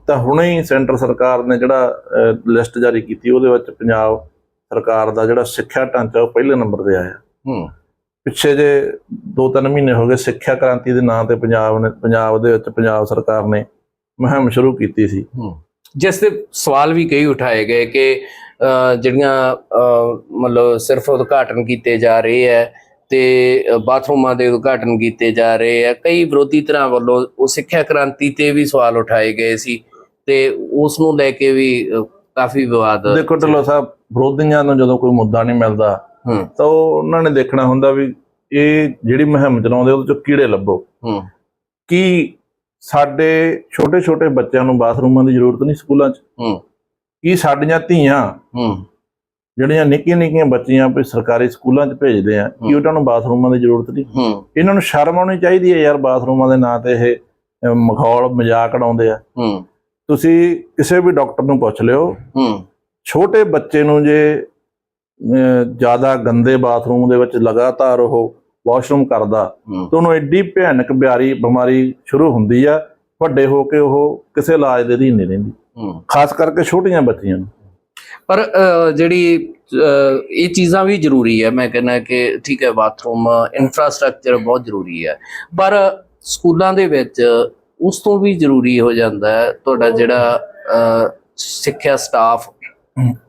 ਤਾਂ ਹੁਣੇ ਹੀ ਸੈਂਟਰ ਸਰਕਾਰ ਨੇ ਜਿਹੜਾ ਲਿਸਟ ਜਾਰੀ ਕੀਤੀ ਉਹਦੇ ਵਿੱਚ ਪੰਜਾਬ ਸਰਕਾਰ ਦਾ ਜਿਹੜਾ ਸਿੱਖਿਆ ਢਾਂਚਾ ਉਹ ਪਹਿਲੇ ਨੰਬਰ ਤੇ ਆਇਆ। ਹੂੰ। ਪਿੱਛੇ ਜੇ 2-3 ਮਹੀਨੇ ਹੋ ਗਏ ਸਿੱਖਿਆ ਕ੍ਰਾਂਤੀ ਦੇ ਨਾਂ ਤੇ ਪੰਜਾਬ ਨੇ ਪੰਜਾਬ ਦੇ ਵਿੱਚ ਪੰਜਾਬ ਸਰਕਾਰ ਨੇ ਮੁਹਿੰਮ ਸ਼ੁਰੂ ਕੀਤੀ ਸੀ। ਹੂੰ। ਜਿਸ ਤੇ ਸਵਾਲ ਵੀ ਕਈ ਉਠਾਏ ਗਏ ਕਿ ਜਿਹੜੀਆਂ ਮਤਲਬ ਸਿਰਫ ਉਦਘਾਟਨ ਕੀਤੇ ਜਾ ਰਹੇ ਹੈ ਤੇ ਬਾਥਰੂਮਾਂ ਦੇ ਉਦਘਾਟਨ ਕੀਤੇ ਜਾ ਰਹੇ ਹੈ ਕਈ ਵਿਰੋਧੀ ਧਿਰਾਂ ਵੱਲੋਂ ਉਹ ਸਿੱਖਿਆ ਕ੍ਰਾਂਤੀ ਤੇ ਵੀ ਸਵਾਲ ਉਠਾਏ ਗਏ ਸੀ ਤੇ ਉਸ ਨੂੰ ਲੈ ਕੇ ਵੀ ਕਾਫੀ ਵਿਵਾਦ ਦੇਖੋ ਢਿੱਲੋਂ ਸਾਹਿਬ ਵਿਰੋਧੀਆਂ ਨੂੰ ਜਦੋਂ ਕੋਈ ਮੁੱਦਾ ਨਹੀਂ ਮਿਲਦਾ ਹੂੰ। ਤਾਂ ਉਹ ਉਹਨਾਂ ਨੇ ਦੇਖਣਾ ਹੁੰਦਾ ਵੀ ਇਹ ਜਿਹੜੀ ਮੁਹਿੰਮ ਚਲਾਉਂਦੇ ਉਹਦੇ ਚੋਂ ਕੀੜੇ ਲੱਭੋ। ਹੂੰ। ਕੀ ਸਾਡੇ ਛੋਟੇ ਛੋਟੇ ਬੱਚਿਆਂ ਨੂੰ ਬਾਥਰੂਮਾਂ ਦੀ ਜ਼ਰੂਰਤ ਨਹੀਂ ਸਕੂਲਾਂ 'ਚ? ਹੂੰ। ਕੀ ਸਾਡੀਆਂ ਧੀਆਂ ਹੂੰ। ਜਿਹੜੀਆਂ ਨਿੱਕੀਆਂ ਨਿੱਕੀਆਂ ਬੱਚੀਆਂ ਵੀ ਸਰਕਾਰੀ ਸਕੂਲਾਂ 'ਚ ਭੇਜਦੇ ਆ ਕੀ ਉਹਨਾਂ ਨੂੰ ਬਾਥਰੂਮਾਂ ਦੀ ਜ਼ਰੂਰਤ ਨਹੀਂ? ਇਹਨਾਂ ਨੂੰ ਸ਼ਰਮ ਆਉਣੀ ਚਾਹੀਦੀ ਹੈ ਯਾਰ ਬਾਥਰੂਮਾਂ ਦੇ ਨਾਂ ਤੇ ਇਹ ਮਖੌਲ ਮਜ਼ਾਕ ਉਡਾਉਂਦੇ ਆ। ਹੂੰ। ਤੁਸੀਂ ਕਿਸੇ ਵੀ ਡਾਕਟਰ ਨੂੰ ਪੁੱਛ ਲਿਓ। ਹੂੰ। ਛੋਟੇ ਬੱਚੇ ਨੂੰ ਜੇ ਜ਼ਿਆਦਾ ਗੰਦੇ ਬਾਥਰੂਮ ਦੇ ਵਿੱਚ ਲਗਾਤਾਰ ਉਹ ਵਾਸ਼ਰੂਮ ਕਰਦਾ ਤਾਂ ਉਹਨੂੰ ਐਡੀ ਭਿਆਨਕ ਬਿਆਰੀ ਬਿਮਾਰੀ ਸ਼ੁਰੂ ਹੁੰਦੀ ਆ ਵੱਡੇ ਹੋ ਕੇ ਉਹ ਕਿਸੇ ਇਲਾਜ ਦੇ ਅਧੀਨ ਨਹੀਂ ਰਹਿੰਦੀ। ਖਾਸ ਕਰਕੇ ਛੋਟੀਆਂ ਬੱਚੀਆਂ ਨੂੰ। ਪਰ ਜਿਹੜੀ ਇਹ ਚੀਜ਼ਾਂ ਵੀ ਜ਼ਰੂਰੀ ਹੈ ਮੈਂ ਕਹਿੰਦਾ ਕਿ ਠੀਕ ਹੈ ਬਾਥਰੂਮ ਇਨਫਰਾਸਟ੍ਰਕਚਰ ਬਹੁਤ ਜ਼ਰੂਰੀ ਹੈ ਪਰ ਸਕੂਲਾਂ ਦੇ ਵਿੱਚ ਉਸ ਤੋਂ ਵੀ ਜ਼ਰੂਰੀ ਹੋ ਜਾਂਦਾ ਹੈ ਤੁਹਾਡਾ ਜਿਹੜਾ ਸਿੱਖਿਆ ਸਟਾਫ।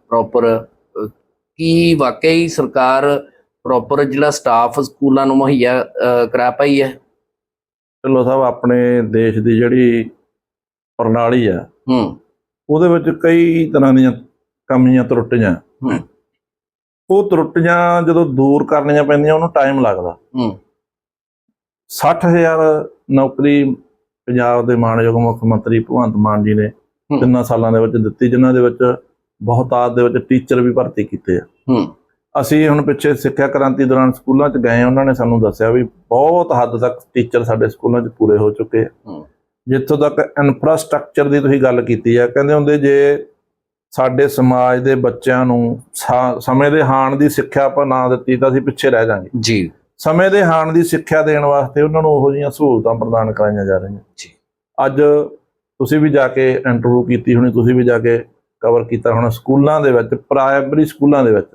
ਪ੍ਰੋਪਰ ਕੀ ਵਾਕਈ ਸਰਕਾਰ ਪ੍ਰੋਪਰ ਜਿਹੜਾ ਸਟਾਫ ਸਕੂਲਾਂ ਨੂੰ ਮੁਹੱਈਆ ਕਰਾ ਪਾਈ ਹੈ? ਚਲੋ ਸਾਹਿਬ ਆਪਣੇ ਦੇਸ਼ ਦੀ ਜਿਹੜੀ ਪ੍ਰਣਾਲੀ ਆ ਹੂੰ। ਉਹਦੇ ਵਿੱਚ ਕਈ ਤਰ੍ਹਾਂ ਦੀਆਂ ਕਮੀਆਂ ਤਰੁੱਟੀਆਂ। ਹੂੰ। ਉਹ ਤਰੁੱਟੀਆਂ ਜਦੋਂ ਦੂਰ ਕਰਨੀਆਂ ਪੈਂਦੀਆਂ ਉਹਨੂੰ ਟਾਈਮ ਲੱਗਦਾ। ਹੂੰ। 60000 ਨੌਕਰੀ ਪੰਜਾਬ ਦੇ ਮਾਨਯੋਗ ਮੁੱਖ ਮੰਤਰੀ ਭਗਵੰਤ ਮਾਨ ਜੀ ਨੇ। ਤਿੰਨਾਂ ਸਾਲਾਂ ਦੇ ਵਿੱਚ ਦਿੱਤੀ ਜਿਨ੍ਹਾਂ ਦੇ ਵਿੱਚ ਬਹੁਤਾਤ ਦੇ ਵਿੱਚ ਟੀਚਰ ਵੀ ਭਰਤੀ ਕੀਤੇ ਆ। ਹੂੰ। ਅਸੀਂ ਹੁਣ ਪਿੱਛੇ ਸਿੱਖਿਆ ਕ੍ਰਾਂਤੀ ਦੌਰਾਨ ਸਕੂਲਾਂ 'ਚ ਗਏ ਉਹਨਾਂ ਨੇ ਸਾਨੂੰ ਦੱਸਿਆ ਵੀ ਬਹੁਤ ਹੱਦ ਤੱਕ ਟੀਚਰ ਸਾਡੇ ਸਕੂਲਾਂ 'ਚ ਪੂਰੇ ਹੋ ਚੁੱਕੇ ਆ। ਜਿੱਥੋਂ ਤੱਕ ਇਨਫਰਾਸਟ੍ਰਕਚਰ ਦੀ ਤੁਸੀਂ ਗੱਲ ਕੀਤੀ ਆ ਕਹਿੰਦੇ ਹੁੰਦੇ ਜੇ ਸਾਡੇ ਸਮਾਜ ਦੇ ਬੱਚਿਆਂ ਨੂੰ ਸਮੇਂ ਦੇ ਹਾਣ ਦੀ ਸਿੱਖਿਆ ਆਪਾਂ ਨਾ ਦਿੱਤੀ ਤਾਂ ਅਸੀਂ ਪਿੱਛੇ ਰਹਿ ਜਾਾਂਗੇ। ਜੀ। ਸਮੇਂ ਦੇ ਹਾਣ ਦੀ ਸਿੱਖਿਆ ਦੇਣ ਵਾਸਤੇ ਉਹਨਾਂ ਨੂੰ ਉਹੋ ਜਿਹੀਆਂ ਸਹੂਲਤਾਂ ਪ੍ਰਦਾਨ ਕਰਾਈਆਂ ਜਾ ਰਹੀਆਂ। ਜੀ। ਅੱਜ ਤੁਸੀਂ ਵੀ ਜਾ ਕੇ ਇੰਟਰਵਿਊ ਕੀਤੀ ਹੋਣੀ ਤੁਸੀਂ ਵੀ ਜਾ ਕੇ ਕਵਰ ਕੀਤਾ ਹੋਣਾ ਸਕੂਲਾਂ ਦੇ ਵਿੱਚ ਪ੍ਰਾਇਮਰੀ ਸਕੂਲਾਂ ਦੇ ਵਿੱਚ।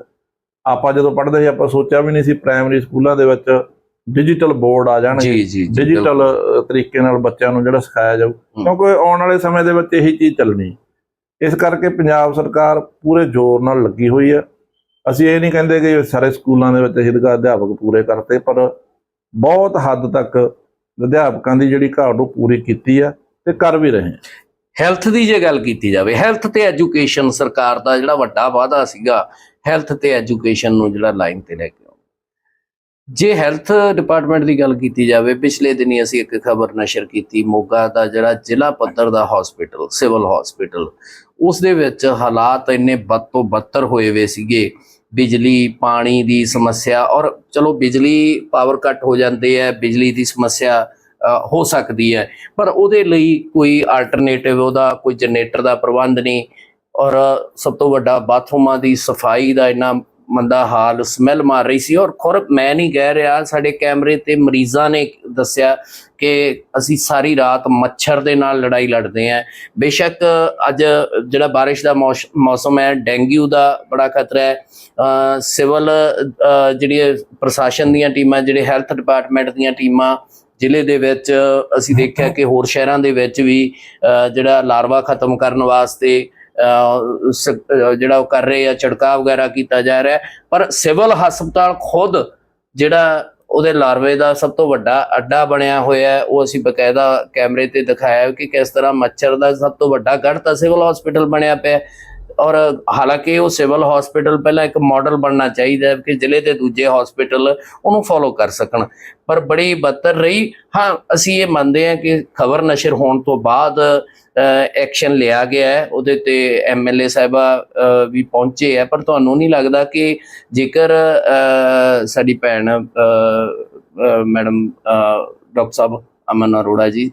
ਆਪਾਂ ਜਦੋਂ ਪੜ੍ਹਦੇ ਸੀ ਆਪਾਂ ਸੋਚਿਆ ਵੀ ਨਹੀਂ ਸੀ ਪ੍ਰਾਇਮਰੀ ਸਕੂਲਾਂ ਦੇ ਵਿੱਚ ਡਿਜੀਟਲ ਬੋਰਡ ਆ ਜਾਣਗੇ। ਡਿਜੀਟਲ ਤਰੀਕੇ ਨਾਲ ਬੱਚਿਆਂ ਨੂੰ ਜਿਹੜਾ ਸਿਖਾਇਆ ਜਾਊ। ਕਿਉਂਕਿ ਆਉਣ ਵਾਲੇ ਸਮੇਂ ਦੇ ਵਿੱਚ ਇਹੀ ਚੀਜ਼ ਚੱਲਣੀ। ਇਸ ਕਰਕੇ ਪੰਜਾਬ ਸਰਕਾਰ ਪੂਰੇ ਜ਼ੋਰ ਨਾਲ ਲੱਗੀ ਹੋਈ ਹੈ। ਅਸੀਂ ਇਹ ਨਹੀਂ ਕਹਿੰਦੇ ਕਿ ਸਾਰੇ ਸਕੂਲਾਂ ਦੇ ਵਿੱਚ ਅਧਿਕਾ- ਅਧਿਆਪਕ ਪੂਰੇ ਕਰਤੇ ਪਰ ਬਹੁਤ ਹੱਦ ਤੱਕ ਅਧਿਆਪਕਾਂ ਦੀ ਜਿਹੜੀ ਘਾਟ ਉਹ ਪੂਰੀ ਕੀਤੀ ਆ ਤੇ ਕਰ ਵੀ ਰਹੇ ਹਾਂ। ਹੈਲਥ ਦੀ ਜੇ ਗੱਲ ਕੀਤੀ ਜਾਵੇ ਹੈਲਥ ਤੇ ਐਜੂਕੇਸ਼ਨ ਸਰਕਾਰ ਦਾ ਜਿਹੜਾ ਵੱਡਾ ਵਾਅਦਾ ਸੀਗਾ ਹੈਲਥ ਤੇ ਐਜੂਕੇਸ਼ਨ ਨੂੰ ਜਿਹੜਾ ਲਾਈਨ ਤੇ ਲੈ ਕੇ ਆਉਣਾ। ਜੇ ਹੈਲਥ ਡਿਪਾਰਟਮੈਂਟ ਦੀ ਗੱਲ ਕੀਤੀ ਜਾਵੇ, ਪਿਛਲੇ ਦਿਨੀ ਅਸੀਂ ਇੱਕ ਖਬਰ ਨਸ਼ਰ ਕੀਤੀ, ਮੋਗਾ ਦਾ ਜਿਹੜਾ ਜ਼ਿਲ੍ਹਾ ਪੱਧਰ ਦਾ ਹਸਪੀਟਲ ਸਿਵਲ ਹਸਪੀਟਲ ਉਸ ਦੇ ਵਿੱਚ ਹਾਲਾਤ ਇੰਨੇ ਬਦ ਤੋਂ ਬੱਤਰ ਹੋਏ ਹੋਏ ਸੀਗੇ। ਬਿਜਲੀ, ਪਾਣੀ ਦੀ ਸਮੱਸਿਆ ਔਰ ਚਲੋ ਬਿਜਲੀ ਪਾਵਰ ਕੱਟ ਹੋ ਜਾਂਦੇ ਹੈ ਬਿਜਲੀ ਦੀ ਸਮੱਸਿਆ ਹੋ ਸਕਦੀ ਹੈ। ਪਰ ਉਹਦੇ ਲਈ ਕੋਈ ਆਲਟਰਨੇਟਿਵ ਉਹਦਾ ਕੋਈ ਜਨਰੇਟਰ ਦਾ ਪ੍ਰਬੰਧ ਨਹੀਂ ਔਰ ਸਭ ਤੋਂ ਵੱਡਾ ਬਾਥਰੂਮਾਂ ਦੀ ਸਫ਼ਾਈ ਦਾ ਇੰਨਾ ਮੰਦਾ ਹਾਲ ਸਮੈਲ ਮਾਰ ਰਹੀ ਸੀ। ਔਰ ਖੁਰ ਮੈਂ ਨਹੀਂ ਕਹਿ ਰਿਹਾ, ਸਾਡੇ ਕੈਮਰੇ ਤੇ ਮਰੀਜ਼ਾਂ ਨੇ ਦੱਸਿਆ ਕਿ ਅਸੀਂ ਸਾਰੀ ਰਾਤ ਮੱਛਰ ਦੇ ਨਾਲ ਲੜਾਈ ਲੜਦੇ ਆਂ ਬੇਸ਼ੱਕ ਅੱਜ ਜਿਹੜਾ ਬਾਰਿਸ਼ ਦਾ ਮੌਸਮ ਹੈ, ਡੈਂਗੂ ਦਾ ਬੜਾ ਖਤਰਾ ਹੈ। ਸਿਵਲ ਜਿਹੜੀ ਪ੍ਰਸ਼ਾਸਨ ਦੀਆਂ ਟੀਮਾਂ, ਜਿਹੜੇ ਹੈਲਥ ਡਿਪਾਰਟਮੈਂਟ ਦੀਆਂ ਟੀਮਾਂ ਜ਼ਿਲ੍ਹੇ ਦੇ ਵਿੱਚ ਅਸੀਂ ਦੇਖਿਆ ਕਿ ਹੋਰ ਸ਼ਹਿਰਾਂ ਦੇ ਵਿੱਚ ਵੀ ਜਿਹੜਾ ਲਾਰਵਾ ਖਤਮ ਕਰਨ ਵਾਸਤੇ ਜਿਹੜਾ ਉਹ ਕਰ ਰਹੇ ਆ ਛਿੜਕਾਅ ਵਗੈਰਾ ਕੀਤਾ ਜਾ ਰਿਹਾ ਪਰ ਸਿਵਲ ਹਸਪਤਾਲ ਖੁਦ ਜਿਹੜਾ ਉਹਦੇ ਲਾਰਵੇ ਦਾ ਸਭ ਤੋਂ ਵੱਡਾ ਅੱਡਾ ਬਣਿਆ ਹੋਇਆ ਉਹ ਅਸੀਂ ਬਕਾਇਦਾ ਕੈਮਰੇ ਤੇ ਦਿਖਾਇਆ ਕਿ ਕਿਸ ਤਰ੍ਹਾਂ ਮੱਛਰ ਦਾ ਸਭ ਤੋਂ ਵੱਡਾ ਗੜ੍ਹ ਤਾਂ ਸਿਵਲ ਹਸਪੀਟਲ ਬਣਿਆ ਪਿਆ ਔਰ ਹਾਲਾਂਕਿ ਉਹ ਸਿਵਲ ਹਸਪੀਟਲ ਪਹਿਲਾਂ ਇੱਕ ਮਾਡਲ ਬਣਨਾ ਚਾਹੀਦਾ ਹੈ ਕਿ ਜ਼ਿਲ੍ਹੇ ਦੇ ਦੂਜੇ ਹਸਪੀਟਲ ਉਹਨੂੰ ਫੋਲੋ ਕਰ ਸਕਣ। ਪਰ ਬੜੀ ਬਦਤਰ ਰਹੀ। ਹਾਂ ਅਸੀਂ ਇਹ ਮੰਨਦੇ ਹਾਂ ਕਿ ਖਬਰ ਨਸ਼ਰ ਹੋਣ ਤੋਂ ਬਾਅਦ ਐਕਸ਼ਨ ਲਿਆ ਗਿਆ ਹੈ। ਉਹਦੇ ਤੇ ਐਮਐਲਏ ਸਾਹਿਬਾ ਅ, ਵੀ ਪਹੁੰਚੇ ਹੈ। ਪਰ ਤੁਹਾਨੂੰ ਨਹੀਂ ਲੱਗਦਾ ਕਿ ਜੇਕਰ ਸਾਡੀ ਭੈਣ ਮੈਡਮ ਡਾਕਟਰ ਸਾਹਿਬ ਅਮਨ ਅਰੋੜਾ ਜੀ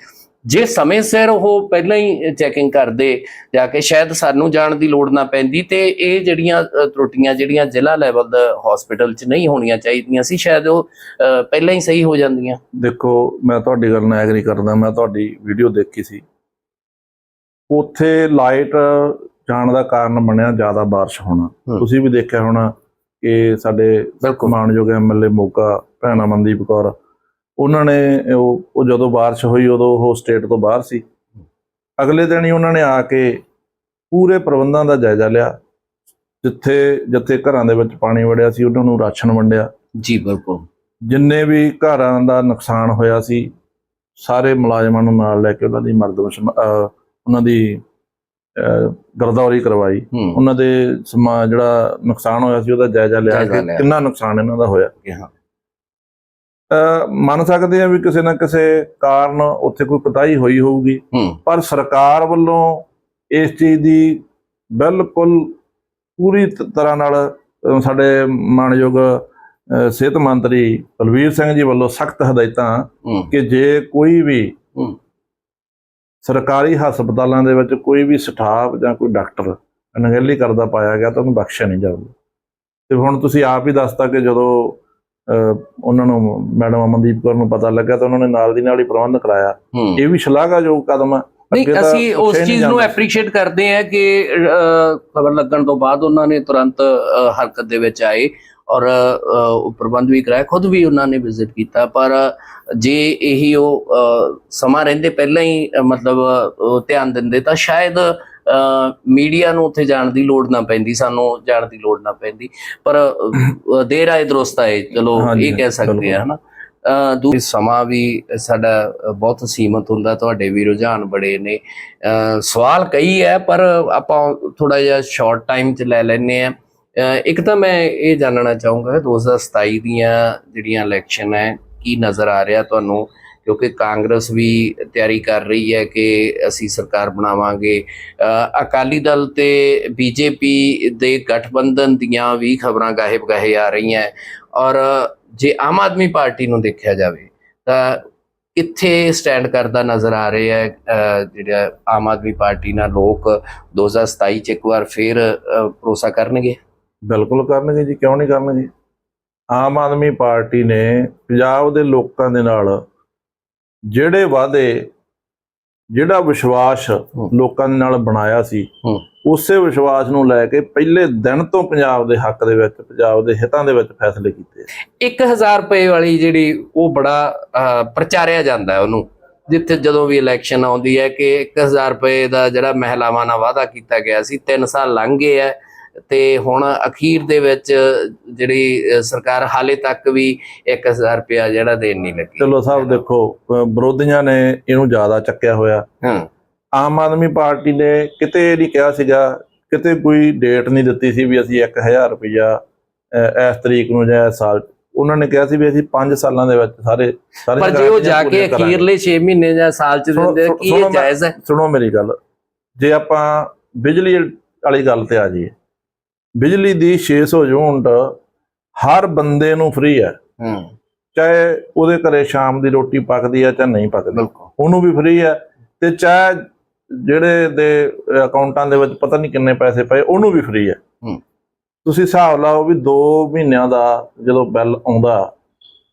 ਜੇ ਸਮੇਂ ਸਿਰ ਉਹ ਪਹਿਲਾਂ ਹੀ ਚੈਕਿੰਗ ਕਰਦੇ ਜਾ ਕੇ ਸ਼ਾਇਦ ਸਾਨੂੰ ਜਾਣ ਦੀ ਲੋੜ ਨਾ ਪੈਂਦੀ ਤੇ ਇਹ ਜਿਹੜੀਆਂ ਤਰੁੱਟੀਆਂ ਜਿਹੜੀਆਂ ਜ਼ਿਲ੍ਹਾ ਲੈਵਲ ਦਾ ਹਸਪੀਟਲ 'ਚ ਨਹੀਂ ਹੋਣੀਆਂ ਚਾਹੀਦੀਆਂ ਸੀ ਸ਼ਾਇਦ ਉਹ ਪਹਿਲਾਂ ਹੀ ਸਹੀ ਹੋ ਜਾਂਦੀਆਂ। ਦੇਖੋ ਮੈਂ ਤੁਹਾਡੀ ਗੱਲ ਨਾਲ ਐਗਰੀ ਕਰਦਾ ਮੈਂ ਤੁਹਾਡੀ ਵੀਡੀਓ ਦੇਖੀ ਸੀ। ਉੱਥੇ ਲਾਈਟ ਜਾਣ ਦਾ ਕਾਰਨ ਬਣਿਆ ਜ਼ਿਆਦਾ ਬਾਰਿਸ਼ ਹੋਣਾ। ਤੁਸੀਂ ਵੀ ਦੇਖਿਆ ਹੋਣਾ ਕਿ ਸਾਡੇ ਮਾਨਯੋਗ ਐਮਐਲਏ ਮੋਗਾ ਭੈਣਾ ਮਨਦੀਪ ਕੌਰ ਉਹਨਾਂ ਨੇ ਉਹ ਉਹ ਜਦੋਂ ਬਾਰਿਸ਼ ਹੋਈ ਉਦੋਂ ਉਹ ਸਟੇਟ ਤੋਂ ਬਾਹਰ ਸੀ। ਅਗਲੇ ਦਿਨ ਹੀ ਉਹਨਾਂ ਨੇ ਆ ਕੇ ਪੂਰੇ ਪ੍ਰਬੰਧਾਂ ਦਾ ਜਾਇਜ਼ਾ ਲਿਆ। ਜਿੱਥੇ ਜਿੱਥੇ ਘਰਾਂ ਦੇ ਵਿੱਚ ਪਾਣੀ ਵੜਿਆ ਸੀ ਉਹਨਾਂ ਨੂੰ ਰਾਸ਼ਨ ਵੰਡਿਆ। ਜੀ ਬਿਲਕੁਲ। ਜਿੰਨੇ ਵੀ ਘਰਾਂ ਦਾ ਨੁਕਸਾਨ ਹੋਇਆ ਸੀ ਸਾਰੇ ਮੁਲਾਜ਼ਮਾਂ ਨੂੰ ਨਾਲ ਲੈ ਕੇ ਉਹਨਾਂ ਦੀ ਮਰਦਮਸ਼ ਉਹਨਾਂ ਦੀ ਗਰਦੌਰੀ ਕਰਵਾਈ। ਉਹਨਾਂ ਦੇ ਸਮਾ ਜਿਹੜਾ ਨੁਕਸਾਨ ਹੋਇਆ ਸੀ ਉਹਦਾ ਜਾਇਜ਼ਾ ਲਿਆ। ਕਿੰਨਾ ਨੁਕਸਾਨ ਇਹਨਾਂ ਦਾ ਹੋਇਆ। ਕਿ ਹਾਂ। ਮੰਨ ਸਕਦੇ ਆ ਵੀ ਕਿਸੇ ਨਾ ਕਿਸੇ ਕਾਰਨ ਉੱਥੇ ਕੋਈ ਕੁਤਾਹੀ ਹੋਈ ਹੋਊਗੀ। ਪਰ ਸਰਕਾਰ ਵੱਲੋਂ ਇਸ ਚੀਜ਼ ਦੀ ਬਿਲਕੁਲ ਪੂਰੀ ਤਰ੍ਹਾਂ ਨਾਲ ਸਾਡੇ ਮਾਨਯੋਗ ਸਿਹਤ ਮੰਤਰੀ ਬਲਵੀਰ ਸਿੰਘ ਜੀ ਵੱਲੋਂ ਸਖਤ ਹਦਾਇਤਾਂ ਕਿ ਜੇ ਕੋਈ ਵੀ। ਸਰਕਾਰੀ ਹਸਪਤਾਲਾਂ ਦੇ ਵਿੱਚ ਕੋਈ ਵੀ ਸਟਾਫ ਜਾਂ ਕੋਈ ਡਾਕਟਰ ਅਣਗਹਿਲੀ ਕਰਦਾ ਪਾਇਆ ਗਿਆ ਤਾਂ ਉਹਨੂੰ ਬਖਸ਼ਿਆ ਨਹੀਂ ਜਾਊਗਾ। ਤੇ ਹੁਣ ਤੁਸੀਂ ਆਪ ਹੀ ਦੱਸਤਾ ਕਿ ਜਦੋਂ ਉਹਨਾਂ ਨੂੰ ਮੈਡਮ ਅਮਨਦੀਪ ਕੌਰ ਨੂੰ ਪਤਾ ਲੱਗਾ ਤਾਂ ਉਹਨਾਂ ਨੇ ਨਾਲ ਦੀ ਨਾਲ ਹੀ ਪ੍ਰਬੰਧ ਕਰਾਇਆ। ਇਹ ਵੀ ਸ਼ਲਾਘਾਯੋਗ ਕਦਮ ਹੈ ਨਹੀਂ ਅਸੀਂ ਉਸ ਚੀਜ਼ ਨੂੰ। ਐਪਰੀਸ਼ੀਏਟ ਕਰਦੇ ਹਾਂ ਕਿ ਖਬਰ ਲੱਗਣ ਤੋਂ ਬਾਅਦ ਉਹਨਾਂ ਨੇ ਤੁਰੰਤ ਹਰਕਤ ਦੇ ਵਿੱਚ ਆਏ ਔਰ ਪ੍ਰਬੰਧ ਵੀ ਕਰਾਇਆ। ਖੁਦ ਵੀ ਉਹਨਾਂ ਨੇ ਵਿਜ਼ਿਟ ਕੀਤਾ ਪਰ ਜੇ ਇਹੀ ਉਹ ਸਮਾਂ ਰਹਿੰਦੇ ਪਹਿਲਾਂ ਹੀ ਮਤਲਬ ਧਿਆਨ ਦਿੰਦੇ ਤਾਂ ਸ਼ਾਇਦ ਮੀਡੀਆ ਨੂੰ ਉੱਥੇ ਜਾਣ ਦੀ ਲੋੜ ਨਾ ਪੈਂਦੀ ਸਾਨੂੰ ਜਾਣ ਦੀ ਲੋੜ ਨਾ ਪੈਂਦੀ। ਪਰ ਦੇਰ ਆਏ ਦਰੁਸਤ ਆਏ ਚਲੋ ਇਹ ਕਹਿ ਸਕਦੇ। ਆ ਹਨਾ? ਅ, ਦੂ ਸਮਾਂ ਵੀ ਸਾਡਾ ਬਹੁਤ ਸੀਮਤ ਹੁੰਦਾ ਤੁਹਾਡੇ ਵੀ ਰੁਝਾਨ ਬੜੇ ਨੇ। ਸਵਾਲ ਕਈ ਹੈ ਪਰ ਆਪਾਂ ਥੋੜਾ ਜਿਹਾ ਸ਼ਾਰਟ ਟਾਈਮ ਚ ਲੈ ਲੈਨੇ ਆ ਇੱਕ ਤਾਂ ਮੈਂ ਇਹ ਜਾਣਨਾ ਚਾਹੂੰਗਾ 2027 ਦੀਆਂ ਜਿਹੜੀਆਂ ਇਲੈਕਸ਼ਨ ਹੈ ਕੀ ਨਜ਼ਰ ਆ ਰਿਹਾ ਤੁਹਾਨੂੰ? ਕਿਉਂਕਿ ਕਾਂਗਰਸ ਵੀ ਤਿਆਰੀ ਕਰ ਰਹੀ ਹੈ ਕਿ ਅਸੀਂ ਸਰਕਾਰ ਬਣਾਵਾਂਗੇ। ਅਕਾਲੀ ਦਲ ਤੇ ਬੀਜੇਪੀ ਦੇ ਗਠਬੰਧਨ ਦੀਆਂ ਵੀ ਖਬਰਾਂ ਗਾਹੇ ਗਾਹੇ ਆ ਰਹੀਆਂ ਔਰ ਜੇ ਆਮ ਆਦਮੀ ਪਾਰਟੀ ਨੂੰ ਦੇਖਿਆ ਜਾਵੇ ਤਾਂ ਕਿੱਥੇ ਸਟੈਂਡ ਕਰਦਾ ਨਜ਼ਰ ਆ ਰਿਹਾ ਹੈ? ਜਿਹੜਾ ਆਮ ਆਦਮੀ ਪਾਰਟੀ ਨਾਲ ਲੋਕ 2027 ਚ ਇੱਕ ਵਾਰ ਫੇਰ ਭਰੋਸਾ ਕਰਨਗੇ? ਬਿਲਕੁਲ ਕਰਨਗੇ ਜੀ, ਕਿਉਂ ਨਹੀਂ ਕਰਨਗੇ? ਆਮ ਆਦਮੀ ਪਾਰਟੀ ਨੇ ਪੰਜਾਬ ਦੇ ਲੋਕਾਂ ਦੇ ਨਾਲ ਜਿਹੜੇ ਵਾਅਦੇ ਜਿਹੜਾ ਵਿਸ਼ਵਾਸ ਲੋਕਾਂ ਦੇ ਨਾਲ ਬਣਾਇਆ ਸੀ। ਉਸੇ ਵਿਸ਼ਵਾਸ ਨੂੰ ਲੈ ਕੇ ਪਹਿਲੇ ਦਿਨ ਤੋਂ ਪੰਜਾਬ ਦੇ ਹੱਕ ਦੇ ਵਿੱਚ ਪੰਜਾਬ ਦੇ ਹਿੱਤਾਂ ਦੇ ਵਿੱਚ ਫੈਸਲੇ ਕੀਤੇ 1000 ਰੁਪਏ ਵਾਲੀ ਜਿਹੜੀ ਉਹ ਬੜਾ ਪ੍ਰਚਾਰਿਆ ਜਾਂਦਾ ਹੈ ਉਹਨੂੰ ਜਿੱਥੇ ਜਦੋਂ ਵੀ ਇਲੈਕਸ਼ਨ ਆਉਂਦੀ ਹੈ ਕਿ 1000 ਰੁਪਏ ਦਾ ਜਿਹੜਾ ਮਹਿਲਾਵਾਂ ਨਾਲ ਵਾਅਦਾ ਕੀਤਾ ਗਿਆ ਸੀ 3 ਸਾਲ ਲੰਘ ਗਏ ਹੈ ਤੇ ਹੁਣ ਅਖੀਰ ਦੇ ਵਿੱਚ ਜਿਹੜੀ ਸਰਕਾਰ ਹਾਲੇ ਤੱਕ ਵੀ 1000 ਰੁਪਇਆ ਜਿਹੜਾ ਦੇਣ ਨਹੀਂ ਲੱਗੀ। ਚਲੋ ਸਾਹਿਬ ਦੇਖੋ ਵਿਰੋਧੀਆਂ ਨੇ ਇਹਨੂੰ ਜ਼ਿਆਦਾ ਚੱਕਿਆ ਹੋਇਆ। ਹਾਂ। ਆਮ ਆਦਮੀ ਪਾਰਟੀ ਨੇ ਕਿਤੇ ਨਹੀਂ ਕਿਹਾ ਸੀਗਾ ਕਿਤੇ ਕੋਈ ਡੇਟ ਨਹੀਂ ਦਿੱਤੀ ਸੀ ਵੀ ਅਸੀਂ 1000 ਰੁਪਇਆ ਅਹ, ਇਸ ਤਰੀਕ ਨੂੰ ਜਾਂ ਇਸ ਸਾਲ ਉਹਨਾਂ ਨੇ ਕਿਹਾ ਸੀ ਵੀ ਅਸੀਂ 5 ਸਾਲਾਂ ਦੇ ਵਿੱਚ ਸਾਰੇ ਸਾਰੇ ਪਰ ਜੇ ਉਹ ਜਾ ਕੇ ਅਖੀਰਲੇ 6 ਮਹੀਨੇ ਜਾਂ ਸਾਲ ਚ ਦਿੰਦੇ ਕੀ ਇਹ ਜਾਇਜ਼ ਹੈ? ਸੁਣੋ ਮੇਰੀ ਗੱਲ ਜੇ ਆਪਾਂ ਬਿਜਲੀ ਵਾਲੀ ਗੱਲ ਤੇ ਆ ਜਾਈਏ ਬਿਜਲੀ ਦੀ 600 ਯੂਨਿਟ ਹਰ ਬੰਦੇ ਨੂੰ ਫ੍ਰੀ ਹੈ। ਹੂੰ। ਚਾਹੇ ਉਹਦੇ ਘਰੇ ਸ਼ਾਮ ਦੀ ਰੋਟੀ ਪੱਕਦੀ ਹੈ ਚਾਹੇ ਨਹੀਂ ਪੱਕਦੀ। ਉਹਨੂੰ ਵੀ ਫ੍ਰੀ ਹੈ ਤੇ ਚਾਹੇ ਜਿਹੜੇ ਦੇ ਅਕਾਊਂਟਾਂ ਦੇ ਵਿੱਚ ਪਤਾ ਨਹੀਂ ਕਿੰਨੇ ਪੈਸੇ ਪਏ ਉਹਨੂੰ ਵੀ ਫ੍ਰੀ ਹੈ। ਹੂੰ। ਤੁਸੀਂ ਹਿਸਾਬ ਲਾਓ ਵੀ 2 ਮਹੀਨਿਆਂ ਦਾ ਜਦੋਂ ਬਿੱਲ ਆਉਂਦਾ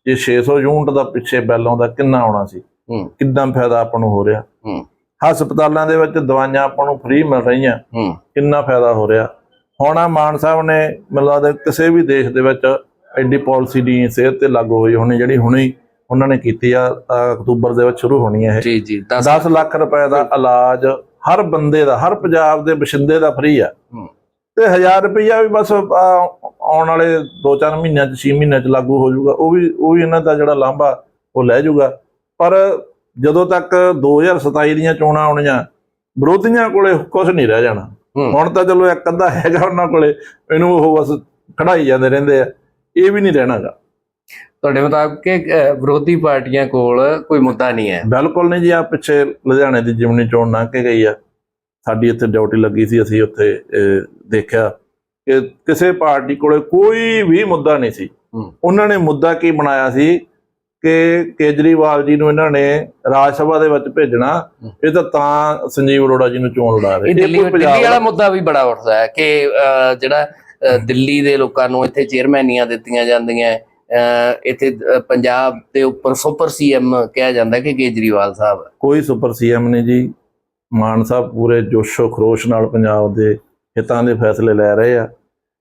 ਜੇ 600 ਯੂਨਿਟ ਦਾ ਪਿੱਛੇ ਬਿੱਲ ਆਉਂਦਾ ਕਿੰਨਾ ਆਉਣਾ ਸੀ? ਕਿੰਨਾ ਫਾਇਦਾ ਆਪਾਂ ਨੂੰ ਹੋ ਰਿਹਾ? ਹਸਪਤਾਲਾਂ ਦੇ ਵਿੱਚ ਦਵਾਈਆਂ ਆਪਾਂ ਨੂੰ ਫ੍ਰੀ ਮਿਲ ਰਹੀਆਂ। ਕਿੰਨਾ ਫਾਇਦਾ ਹੋ ਰਿਹਾ? ਹੁਣ ਆ ਮਾਨ ਸਾਹਿਬ ਨੇ ਮੈਨੂੰ ਲੱਗਦਾ ਕਿਸੇ ਵੀ ਦੇਸ਼ ਦੇ ਵਿੱਚ ਐਡੀ ਪਾਲਿਸੀ ਦੀ ਸਿਹਤ ਤੇ ਲਾਗੂ ਹੋਈ ਹੋਣੀ ਜਿਹੜੀ ਹੁਣੇ ਉਹਨਾਂ ਨੇ ਕੀਤੀ ਆ ਅਕਤੂਬਰ ਦੇ ਵਿੱਚ ਸ਼ੁਰੂ ਹੋਣੀ ਹੈ ਇਹ। ਜੀ ਜੀ 10 10 ਲੱਖ। ਰੁਪਏ ਦਾ ਇਲਾਜ ਹਰ ਬੰਦੇ ਦਾ ਹਰ ਪੰਜਾਬ ਦੇ ਵਸਿੰਦੇ ਦਾ ਫ੍ਰੀ ਆ। ਤੇ 1000 ਰੁਪਈਆ ਵੀ ਬਸ ਆਉਣ ਵਾਲੇ 2-4 ਮਹੀਨਿਆਂ ਚ 6 ਮਹੀਨਿਆਂ ਚ ਲਾਗੂ ਹੋ ਜਾਊਗਾ। ਉਹ ਵੀ ਉਹ ਵੀ ਇਹਨਾਂ ਦਾ ਜਿਹੜਾ ਲਾਂਭਾ ਉਹ ਲੈ ਜਾਊਗਾ। ਪਰ ਜਦੋਂ ਤੱਕ 2027 ਦੀਆਂ ਚੋਣਾਂ ਆਉਣੀਆਂ ਵਿਰੋਧੀਆਂ ਕੋਲੇ ਕੁਝ ਨਹੀਂ ਰਹਿ ਜਾਣਾ। ਹੁਣ ਤਾਂ ਚਲੋ ਇੱਕ ਅੱਧਾ ਹੈਗਾ ਉਹਨਾਂ ਕੋਲੇ ਇਹਨੂੰ ਉਹ ਬਸ ਖੜਾਈ ਜਾਂਦੇ ਰਹਿੰਦੇ ਆ। ਇਹ ਵੀ ਨਹੀਂ ਰਹਿਣਾਗਾ। ਤੁਹਾਡੇ ਮੁਤਾਬਕ ਕਿ ਵਿਰੋਧੀ ਪਾਰਟੀਆਂ ਕੋਲ ਕੋਈ ਮੁੱਦਾ ਨਹੀਂ ਹੈ? ਬਿਲਕੁਲ ਨਹੀਂ ਜੀ ਆ ਪਿੱਛੇ ਲੁਧਿਆਣੇ ਦੀ ਜਿਮਨੀ ਚੋਣ ਲੰਘ ਕੇ ਗਈ ਆ। ਸਾਡੀ ਇੱਥੇ ਡਿਊਟੀ ਲੱਗੀ ਸੀ ਅਸੀਂ ਉੱਥੇ ਦੇਖਿਆ ਕਿ ਕਿਸੇ ਪਾਰਟੀ ਕੋਲੇ ਕੋਈ ਵੀ ਮੁੱਦਾ ਨਹੀਂ ਸੀ। ਉਹਨਾਂ ਨੇ ਮੁੱਦਾ ਕੀ ਬਣਾਇਆ ਸੀ? ਕਿ ਕੇਜਰੀਵਾਲ ਜੀ ਨੂੰ ਇਹਨਾਂ ਨੇ ਰਾਜ ਸਭਾ ਦੇ ਵਿੱਚ ਭੇਜਣਾ। ਇਹ ਤਾਂ ਤਾਂ ਸੰਜੀਵ ਅਰੋੜਾ ਜੀ ਨੂੰ ਚੋਣ ਲੜਾ ਰਹੇ। ਇਹ ਦਿੱਲੀ ਵਾਲਾ ਮੁੱਦਾ ਵੀ ਬੜਾ ਉੱਠਦਾ ਹੈ ਕਿ ਜਿਹੜਾ ਦਿੱਲੀ ਦੇ ਲੋਕਾਂ ਨੂੰ ਇੱਥੇ ਚੇਅਰਮੈਨੀਆਂ ਦਿੱਤੀਆਂ ਜਾਂਦੀਆਂ ਇੱਥੇ ਪੰਜਾਬ ਦੇ ਉੱਪਰ ਸੁਪਰ ਸੀਐਮ ਕਿਹਾ ਜਾਂਦਾ ਕਿ ਕੇਜਰੀਵਾਲ ਸਾਹਿਬ। ਕੋਈ ਸੁਪਰ ਸੀਐਮ ਨਹੀਂ ਜੀ। ਮਾਨ ਸਾਹਿਬ ਪੂਰੇ ਜੋਸ਼ੋ ਖਰੋਸ਼ ਨਾਲ ਪੰਜਾਬ ਦੇ ਹਿੱਤਾਂ ਦੇ ਫੈਸਲੇ ਲੈ ਰਹੇ ਆ।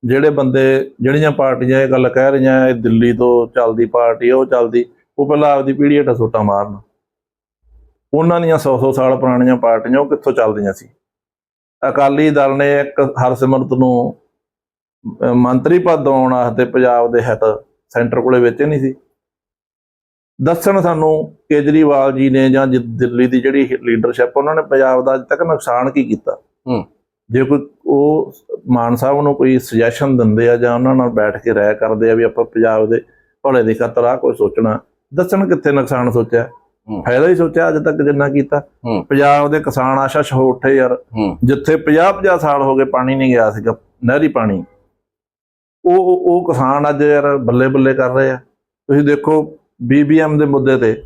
ਜਿਹੜੇ ਬੰਦੇ ਜਿਹੜੀਆਂ ਪਾਰਟੀਆਂ ਇਹ ਗੱਲ ਕਹਿ ਰਹੀਆਂ ਇਹ ਦਿੱਲੀ ਤੋਂ ਚੱਲਦੀ ਪਾਰਟੀ ਉਹ ਚੱਲਦੀ। ਉਹ ਪਹਿਲਾਂ ਆਪਦੀ ਪੀੜ੍ਹੀ ਹੇਠਾਂ ਸੋਟਾ ਮਾਰਨ। ਉਹਨਾਂ ਦੀਆਂ 100-100 ਸਾਲ ਪੁਰਾਣੀਆਂ ਪਾਰਟੀਆਂ ਉਹ ਕਿੱਥੋਂ ਚੱਲਦੀਆਂ ਸੀ? ਅਕਾਲੀ ਦਲ ਨੇ ਇੱਕ ਹਰਸਿਮਰਤ ਨੂੰ ਮੰਤਰੀ ਪਦ ਦਿਵਾਉਣ ਵਾਸਤੇ ਪੰਜਾਬ ਦੇ ਹਿੱਤ ਸੈਂਟਰ ਕੋਲੇ ਵਿੱਚ ਨਹੀਂ ਸੀ। ਦੱਸਣ ਸਾਨੂੰ ਕੇਜਰੀਵਾਲ ਜੀ ਨੇ ਜਾਂ ਦਿੱਲੀ ਦੀ ਜਿਹੜੀ ਲੀਡਰਸ਼ਿਪ ਉਹਨਾਂ ਨੇ ਪੰਜਾਬ ਦਾ ਅੱਜ ਤੱਕ ਨੁਕਸਾਨ ਕੀ ਕੀਤਾ? ਹੂੰ। ਜੇ ਕੋਈ ਉਹ ਮਾਨ ਸਾਹਿਬ ਨੂੰ ਕੋਈ ਸੁਜੈਸ਼ਨ ਦਿੰਦੇ ਆ ਜਾਂ ਉਹਨਾਂ ਨਾਲ ਬੈਠ ਕੇ ਰਾਇ ਕਰਦੇ ਆ ਵੀ ਆਪਾਂ ਪੰਜਾਬ ਦੇ ਭਲੇ ਦੀ ਖਾਤਰ ਆ ਕੋਈ ਸੋਚਣਾ। ਦੱਸਣ ਕਿੱਥੇ ਨੁਕਸਾਨ ਸੋਚਿਆ। ਫਾਇਦਾ ਹੀ ਸੋਚਿਆ ਅੱਜ ਤੱਕ ਜਿੰਨਾ ਕੀਤਾ। ਪੰਜਾਬ ਦੇ ਕਿਸਾਨ ਆਸ਼ਾ ਹੋ ਉੱਠੇ ਯਾਰ। ਜਿੱਥੇ 50-50 ਸਾਲ ਹੋ ਗਏ ਪਾਣੀ ਨਹੀਂ ਗਿਆ ਸੀਗਾ ਨਹਿਰੀ ਪਾਣੀ। ਉਹ ਉਹ- ਕਿਸਾਨ ਅੱਜ ਯਾਰ ਬੱਲੇ ਬੱਲੇ ਕਰ ਰਹੇ ਆ। ਤੁਸੀਂ ਦੇਖੋ ਬੀਬੀਐਮ ਦੇ ਮੁੱਦੇ ਤੇ।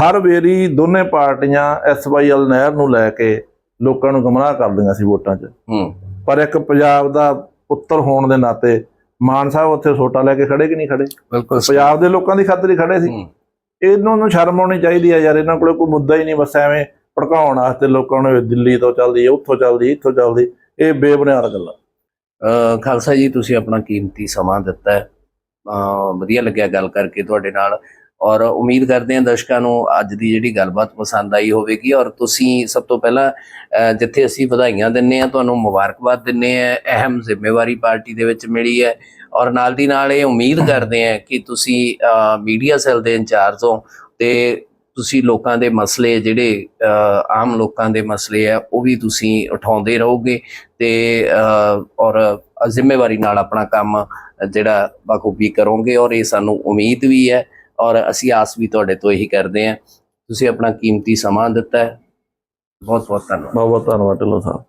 ਹਰ ਵੇਰੀ ਦੋਨੇ ਪਾਰਟੀਆਂ ਐਸਵਾਈਐਲ ਨਹਿਰ ਨੂੰ ਲੈ ਕੇ ਲੋਕਾਂ ਨੂੰ ਗਮਰਾਹ ਕਰਦੀਆਂ ਸੀ ਵੋਟਾਂ 'ਚ। ਪਰ ਇੱਕ ਪੰਜਾਬ ਦਾ ਪੁੱਤਰ ਹੋਣ ਦੇ ਨਾਤੇ ਮਾਨ ਸਾਹਿਬ ਉੱਥੇ ਸੋਟਾ ਲੈ ਕੇ ਖੜੇ ਕਿ ਨਹੀਂ ਖੜੇ? ਬਿਲਕੁਲ। ਪੰਜਾਬ ਦੇ ਲੋਕਾਂ ਦੀ ਖਾਤਰ ਹੀ ਖੜੇ ਸੀ। ਇਹਨਾਂ ਨੂੰ ਸ਼ਰਮ ਆਉਣੀ ਚਾਹੀਦੀ ਹੈ ਯਾਰ ਇਹਨਾਂ ਕੋਲੇ ਕੋਈ ਮੁੱਦਾ ਹੀ ਨਹੀਂ ਬਸ ਐਵੇਂ ਭੜਕਾਉਣ ਵਾਸਤੇ ਲੋਕਾਂ ਨੂੰ ਦਿੱਲੀ ਤੋਂ ਚੱਲਦੀ ਹੈ ਉੱਥੋਂ ਚੱਲਦੀ ਇੱਥੋਂ ਚੱਲਦੀ ਇਹ ਬੇਬੁਨਿਆਦ ਗੱਲਾਂ। ਖਾਲਸਾ ਜੀ ਤੁਸੀਂ ਆਪਣਾ ਕੀਮਤੀ ਸਮਾਂ ਦਿੱਤਾ ਹੈ। ਵਧੀਆ ਲੱਗਿਆ ਗੱਲ ਕਰਕੇ ਤੁਹਾਡੇ ਨਾਲ। ਔਰ ਉਮੀਦ ਕਰਦੇ ਹਾਂ ਦਰਸ਼ਕਾਂ ਨੂੰ ਅੱਜ ਦੀ ਜਿਹੜੀ ਗੱਲਬਾਤ ਪਸੰਦ ਆਈ ਹੋਵੇਗੀ। ਔਰ ਤੁਸੀਂ ਸਭ ਤੋਂ ਪਹਿਲਾਂ ਜਿੱਥੇ ਅਸੀਂ ਵਧਾਈਆਂ ਦਿੰਨੇ ਆ ਤੁਹਾਨੂੰ ਮੁਬਾਰਕਬਾਦ ਦਿੰਨੇ ਆ ਅਹਿਮ ਜ਼ਿੰਮੇਵਾਰੀ ਪਾਰਟੀ ਦੇ ਵਿੱਚ ਮਿਲੀ ਹੈ। ਔਰ ਨਾਲ ਦੀ ਨਾਲ ਇਹ ਉਮੀਦ ਕਰਦੇ ਆ ਕਿ ਤੁਸੀਂ ਮੀਡੀਆ ਸੈੱਲ ਦੇ ਇੰਚਾਰਜ ਹੋ ਤੇ ਤੁਸੀਂ ਲੋਕਾਂ ਦੇ ਮਸਲੇ ਜਿਹੜੇ ਆਮ ਲੋਕਾਂ ਦੇ ਮਸਲੇ ਆ, ਉਹ ਵੀ ਤੁਸੀਂ ਉਠਾਉਂਦੇ ਰਹੋਗੇ ਤੇ ਔਰ ਜ਼ਿੰਮੇਵਾਰੀ ਨਾਲ ਆਪਣਾ ਕੰਮ ਜਿਹੜਾ ਬਾਖੂਬੀ ਕਰੋਗੇ। ਔਰ ਇਹ ਸਾਨੂੰ ਉਮੀਦ ਵੀ ਹੈ ਔਰ ਅਸੀਂ ਆਸ ਵੀ ਤੁਹਾਡੇ ਤੋਂ ਇਹੀ ਕਰਦੇ ਹਾਂ। ਤੁਸੀਂ ਆਪਣਾ ਕੀਮਤੀ ਸਮਾਂ ਦਿੱਤਾ ਹੈ। ਬਹੁਤ ਬਹੁਤ ਧੰਨਵਾਦ। ਬਹੁਤ ਬਹੁਤ ਧੰਨਵਾਦ ਢਿੱਲੋਂ ਸਾਹਿਬ।